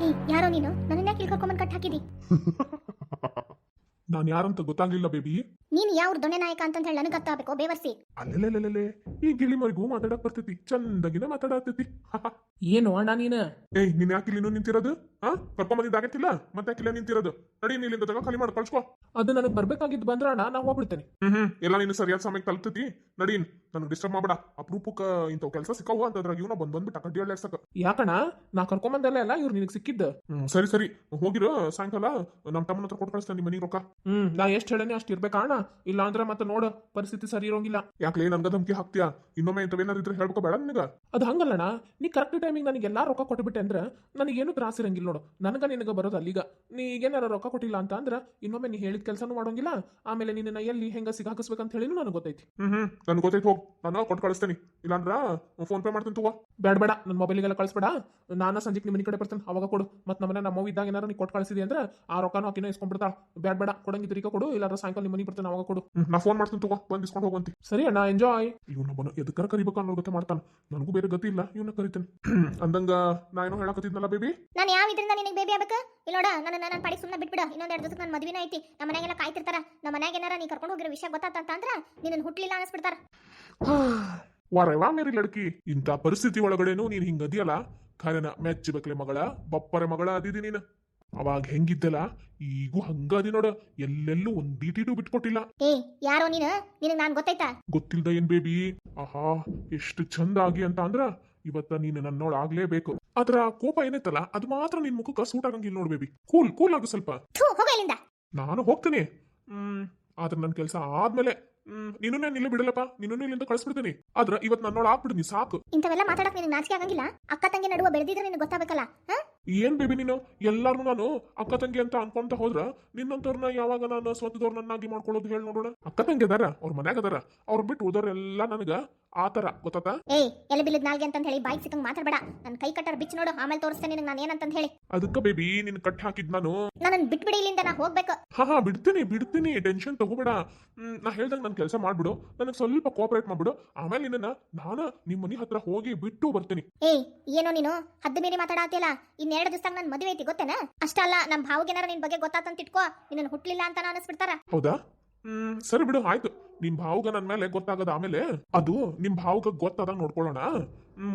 ಏಯ್ ಯಾರೋ ನೀನು? ನನ್ನ ಯಾಕೆ ಇಲ್ಲಿ ಕರ್ಕೊಂಬಂದ್ ಕಟ್ ಹಾಕಿದಿ? ನಾನು ಯಾರಂತ ಗೊತ್ತಾಗ್ಲಿಲ್ಲ ಬೇಬಿ ನೀನ್ ಯಾವ ದೊಣ್ಣೆ ನಾಯಕ ಅಂತ ಹೇಳಿ ನನಗೆ ಗೊತ್ತಾಗಬೇಕು ಬೇವರ್ಸಿ. ಅಲ್ಲೇ ಈ ಗಿಳಿಮರಿಗೂ ಮಾತಾಡಕ್ ಬರ್ತೈತಿ. ಚಂದಗಿನ ಮಾತಾಡತೈತಿ. ಏನು ಅಣ್ಣ ನೀನ? ಏಯ್ ನೀನ್ ಯಾಕೆ ಇಲ್ಲಿ ನಿಂತಿರೋದು? ಹಾ? ಆಗತ್ತಿಲ್ಲ ಮತ್ತೆ ಯಾಕೆ ಇಲ್ಲ ನಿಂತಿರೋದು? ನಡಿ ನೀಲಿಂದ ಇಲ್ಲಿಂದ ತಗೋ ಖಾಲಿ ಮಾಡಿ ಕಳ್ಸ್ಕೋ. ಅದು ನನಗೆ ಬರ್ಬೇಕಾಗಿದ್ದು ಬಂದ್ರ ಅಣ್ಣ ನಾ ಹೋಗ್ಬಿಡ್ತೇನೆ. ಹ್ಮ್ ಹ್ಮ್. ಎಲ್ಲ ನೀನು ಸರಿಯಾದ ಸಮಯಕ್ಕೆ ತಲುಪ್ತೈತಿ. ನಡಿ ನನಗೆ ಡಿಸ್ಟರ್ಬ್ ಮಾಡ್ಬೇಡ. ಅಪರೂಪಕ್ಕ ಇಂಥವ್ ಕೆಲಸ ಸಿಕ್ಕವು ಅದ್ರಾಗ ಇವನ ಬಂದ್ ಬಂದ್ಬಿಟ್ಟು ಕಡ್ಡಿ ಹಳ್ಳ್ಯಾಡ್ಸಕ ಯಾಕಣ್ಣ? ನಾ ಕರ್ಕೊಂಬಂದಲ್ಲ ಎಲ್ಲ ಇವ್ರು ನಿನಗೆ ಸಿಕ್ಕಿದ್ದ. ಹ್ಮ್ ಸರಿ ಸರಿ. ಹೋಗಿರೋ ಸಾಯಂಕಾಲ. ನಮ್ಮ ತಮ್ಮನ ಹತ್ರ ಕೊಟ್ಟು ಕಳಿಸ್ತೇನೆ ನಿಮ್ಮ ಮನೆಗೆ ರೊಕ್ಕ. ಹ್ಮ್ ನಾ ಎಷ್ಟು ಹೇಳೇನೆ ಅಷ್ಟು ಇರ್ಬೇಕಾ ಅಣ್ಣ? ಇಲ್ಲ ಅಂದ್ರ ಮತ್ತೆ ನೋಡ ಪರಿಸ್ಥಿತಿ ಸರಿ ಇರೋಂಗಿಲ್ಲ. ಯಾಕೆ ನನ್ಗ ಧಮಕಿ ಹಾಕ್ತೀಯಾ? ಇನ್ನೊಮ್ಮೆ ಇಂಥವೇನಾದ್ರು ಇದ್ರೆ ಹೇಳ್ಬೇಕು ಬೇಡ ನಿನಗ? ಅದು ಹಂಗಲ್ಲಣ್ಣ ನೀ ಕರೆಕ್ಟ್ ಟೈಮಿಗೆ ನನಗೆ ಎಲ್ಲಾ ರೊಕ್ಕ ಕೊಟ್ಬಿಟ್ಟೆ ಅಂದ್ರೆ ನನಗೇನು ತ್ರಾಸ ಇರಂಗಿಲ್ಲ ನೋಡು. ನನಗ ನಿನಗೆ ಬರೋದು ಅಲ್ಲಿಗ. ನೀ ಈಗೇನಾರ ರೊಕ್ಕ ಕೊಟ್ಟಿಲ್ಲ ಅಂತ ಅಂದ್ರೆ ಇನ್ನೊಮ್ಮೆ ನೀ ಹೇಳಿದ ಕೆಲಸನೂ ಮಾಡೋಂಗಿಲ್ಲ. ಆಮೇಲೆ ನಿನ್ನ ಎಲ್ಲಿ ಹೆಂಗ ಸಿಗಾಕಿಸ್ಬೇಕಂತ ಹೇಳಿ ನನಗೆ ಗೊತ್ತೈತಿ. ಹ್ಮ್ ಹ್ಮ್ ನನ್ಗೆ ಗೊತ್ತೈತಿ ಹೋಗ್. ನಾನು ಕೊಟ್ಟು ಕಳಿಸ್ತೇನೆ. ಇಲ್ಲಾಂದ್ರ ಫೋನ್ ಪೇ ಮಾಡ್ತೀನಿ ತಗೋ. ಬೇಡ ಬೇಡ ನನ್ನ ಮೊಬೈಲಿಗೆಲ್ಲ ಕಳಿಸ್ಬೇಡ. ನಾನು ಸಂಜೆಗೆ ನಿಮ್ಮ ಕಡೆ ಬರ್ತೇನೆ. ಅವಾಗ ಕೊಡು. ಮತ್ತೆ ನಮ್ಮನೆ ನಮ್ಮ ಇದ್ದಾಗ ಏನಾರ ನೀ ಕೊಟ್ಟು ಕಳಿಸಿದಿ ಅಂದ್ರೆ ಆ ರೊಕ್ಕನೂ ಆಕಿನ ಇಸ್ಕೊಂಡ್ಬಿಡ್ತಾಳ. ಬೇಡ ಬೇಡ ಕೊಡಂಗಿ ಈಗ ಕೊಡು. ಇಲ್ಲಾಂದ್ರೆ ಸಾಯಂಕಾಲ ನಿಮ್ಮ ಮನೆಗೆ ಬರ್ತೇನೆ. ಅವಾಗ ಕೊಡು? ನಾ ಫೋನ್ ಮಾಡ್ತೀನಿ ತಗೋ ಬಂದು ಇಸ್ಕೊಂಡು ಹೋಗಂತಿ ಸರಿ ಅಣ್ಣ ಎಂಜಾಯ್ ಇವನೊಬ್ಬನ ಎದಕ್ಕರ ಕರಿಬೇಕು ಅನ್ನೋ ಗೊತ್ತೆ ಮಾಡ್ತಾನೆ. ನನಗೂ ಬೇರೆ ಗತಿ ಇಲ್ಲ ಇವನ್ನ ಕರಿತೇನೆ. ಅಂದಂಗ ನಾ ಏನೋ ಹೇಳಕತ್ತಿದ್ನಲ್ಲ ಬೇಬಿ ನಾನು ಯಾವ ಇದರಿಂದ ನಿನಗೆ ಬೇಬಿ ಆಗ್ಬೇಕು? ಇಲ್ಲ ನೋಡ ನನ್ನ ನನ್ನ ಪಾಡಿ ಸುಮ್ಮನೆ ಬಿಟ್ಬಿಡ. ಇನ್ನೊಂದು ಎರಡು ದಿವಸಕ್ಕೆ ನನ್ನ ಮದುವೆನ ಐತಿ. ನಮ್ಮ ಮನೆಗೆಲ್ಲ ಕಾಯ್ತಿರ್ತಾರ. ನಮ್ಮ ಮನೆಗೆ ಏನಾರ ನೀ ಕರ್ಕೊಂಡು ಹೋಗಿರೋ ವಿಷಯ ಗೊತ್ತಾತ ಅಂತ ಅಂದ್ರ ನಿನ್ನ ಹುಟ್ಲಿಲ್ಲ ಅನಿಸ್ಬಿಡ್ತಾರ. ವಾರವಾ ಮೇರಿ ಲಡ್ಕಿ. ಇಂಥ ಪರಿಸ್ಥಿತಿ ಒಳಗಡೆನೂ ನೀನು ಹಿಂಗದಿಯಲ್ಲ ಖಾರನ ಮೆಚ್ಚಬೇಕ್ಲೆ ಮಗಳ ಬಪ್ಪರೆ ಮಗಳ ಅದಿದಿ ನೀನು. ಅವಾಗ ಹೆಂಗಿದ್ದಲ್ಲ ಈಗೂ ಹಂಗಾದಿ ನೋಡ ಎಲ್ಲೆಲ್ಲೂ ಒಂದೀಟಿಟು ಬಿಟ್ಕೊಟ್ಟಿಲ್ಲ. ಏ ಯಾರೋ ನೀನು? ನಿನಗೆ ನಾನು ಗೊತ್ತೈತಾ ಗೊತ್ತಿಲ್ದ ಏನ್ ಬೇಬಿ? ಆಹಾ ಎಷ್ಟು ಚಂದ ಆಗಿ ಅಂತ ಅಂದ್ರ ಇವತ್ತ ನೀನು ನನ್ನೋಳ ಆಗ್ಲೇಬೇಕು. ಅದ್ರ ಕೋಪ ಏನೈತಲ್ಲ ಅದು ಮಾತ್ರ ನಿನ್ ಮುಖಕ್ಕೆ ಸೂಟ್ ಆಗಂಗಿಲ್ಲ ನೋಡ್ ಬೇಬಿ. ಕೂಲ್ ಕೂಲ್ ಆಗು ಸ್ವಲ್ಪ. ಥೂ ಹೋಗ ಇಲ್ಲಿಂದ ನಾನು ಹೋಗ್ತೀನಿ. ಹ್ಮ್ ಆದ್ರೆ ನನ್ನ ಕೆಲಸ ಆದ್ಮೇಲೆ. ಹ್ಮ್ ನೀನು ನಾನು ಇಲ್ಲೇ ಬಿಡಲ್ಲಪ್ಪ ನೀನು ಇಲ್ಲಿಂದ ಕಳಿಸ್ಬಿಡ್ತೀನಿ. ಆದ್ರ ಇವತ್ ನನ್ನೋಳ ಆಗ್ಬಿಡ್ತೀನಿ ನೀ ಸಾಕು. ಇಂಥವೆಲ್ಲ ಮಾತಾಡಕ್ ನಿನಗೆ ನಾಚಿಕೆ ಆಗಂಗಿಲ್ಲ? ಅಕ್ಕ ತಂಗಿ ನಡುವೆ ಬೆಳೆದಿದ್ರೆ ನಿನಗೆ ಗೊತ್ತಾಗಬೇಕಲ್ಲ ಹಾ? ಏನ್ ಬೇಬಿ ನೀನು? ಎಲ್ಲಾರು ನಾನು ಅಕ್ಕ ತಂಗಿ ಅಂತ ಅನ್ಕೊಂತ ಹೋದ್ರ ನಿನ್ನಂತವ್ರನ್ನ ಯಾವಾಗ ನಾನು ಸ್ವಂತದವ್ರನ್ನಾಗಿ ಮಾಡ್ಕೊಳ್ಳೋದು ಹೇಳಿ ನೋಡೋಣ. ಅಕ್ಕ ತಂಗಿ ಅದಾರ ಅವ್ರ ಮನ್ಯಾಗ ಅದಾರ ಅವ್ರ ಬಿಟ್ಟು ಉದರೆಲ್ಲ ನನಗ ಆತರ ಗೊತ್ತಾತ? ಏಯ್ ಎಲೆ ಬಿಲ್ಲದ ನಾಲ್ಗೆ ಅಂತ ಹೇಳಿ ಬಾಯ್ ಸಿಕ್ಕಂಗ್ ಮಾತಾಡಬೇಡ. ನನ್ನ ಕೈ ಕಟ್ಟರ್ ಬಿಚ್ಚ ನೋಡು ಆಮೇಲೆ ತೋರಿಸ್ತೇನೆ ನಿನಗೆ ನಾನು ಏನಂತ ಹೇಳಿ. ಅದಕ್ಕ ಬೇಬಿ ನಿನ್ ಕಟ್ ಹಾಕಿದ್ ನಾನು. ನನ್ನ ಬಿಟ್ಬಿಡಿ ಇಲ್ಲಿಂದ ನಾ ಹೋಗ್ಬೇಕು. ಹಾ ಹಾ ಬಿಡ್ತೀನಿ ಬಿಡ್ತೀನಿ ಟೆನ್ಷನ್ ತಗೋಬೇಡ. ಹ್ಮ್, ನಾ ಹೇಳ್ದಂಗ ನನ್ ಕೆಲಸ ಮಾಡ್ಬಿಡು ನನಗೆ ಸ್ವಲ್ಪ ಕೋಆಪರೇಟ್ ಮಾಡ್ಬಿಡು. ಆಮೇಲೆ ನಿನ್ನ ನಾನು ನಿಮ್ಮ ಮನೆ ಹತ್ರ ಹೋಗಿ ಬಿಟ್ಟು ಬರ್ತೀನಿ. ಏಯ್ ಏನೋ ನೀನು? ಹದ್ದು ಮೀರಿ ಮಾತಾಡತ್ತಿಲ್ಲ ಇನ್ನೆರಡು ದಿವಸ ನನ್ನ ಮದುವೆ ಐತಿ ಗೊತ್ತೇನ? ಅಷ್ಟಲ್ಲ ನಮ್ಮ ಭಾವಗೇನಾರ ನಿನ್ ಬಗ್ಗೆ ಗೊತ್ತಾತಂತ ಇಟ್ಕೋ ನಿನ್ನ ಹುಟ್ಲಿಲ್ಲ ಅಂತ ಅನಿಸ್ಬಿಡ್ತಾರ. ಹೌದಾ? ಹ್ಮ್ ಸರಿ ಬಿಡು ಆಯ್ತು. ನಿಮ್ ಭಾವುಗ ನನ್ ಮೇಲೆ ಗೊತ್ತಾಗದ ಆಮೇಲೆ? ಅದು ನಿಮ್ ಭಾವಗ ಗೊತ್ತಾದಾಗ ನೋಡ್ಕೊಳ್ಳೋಣ.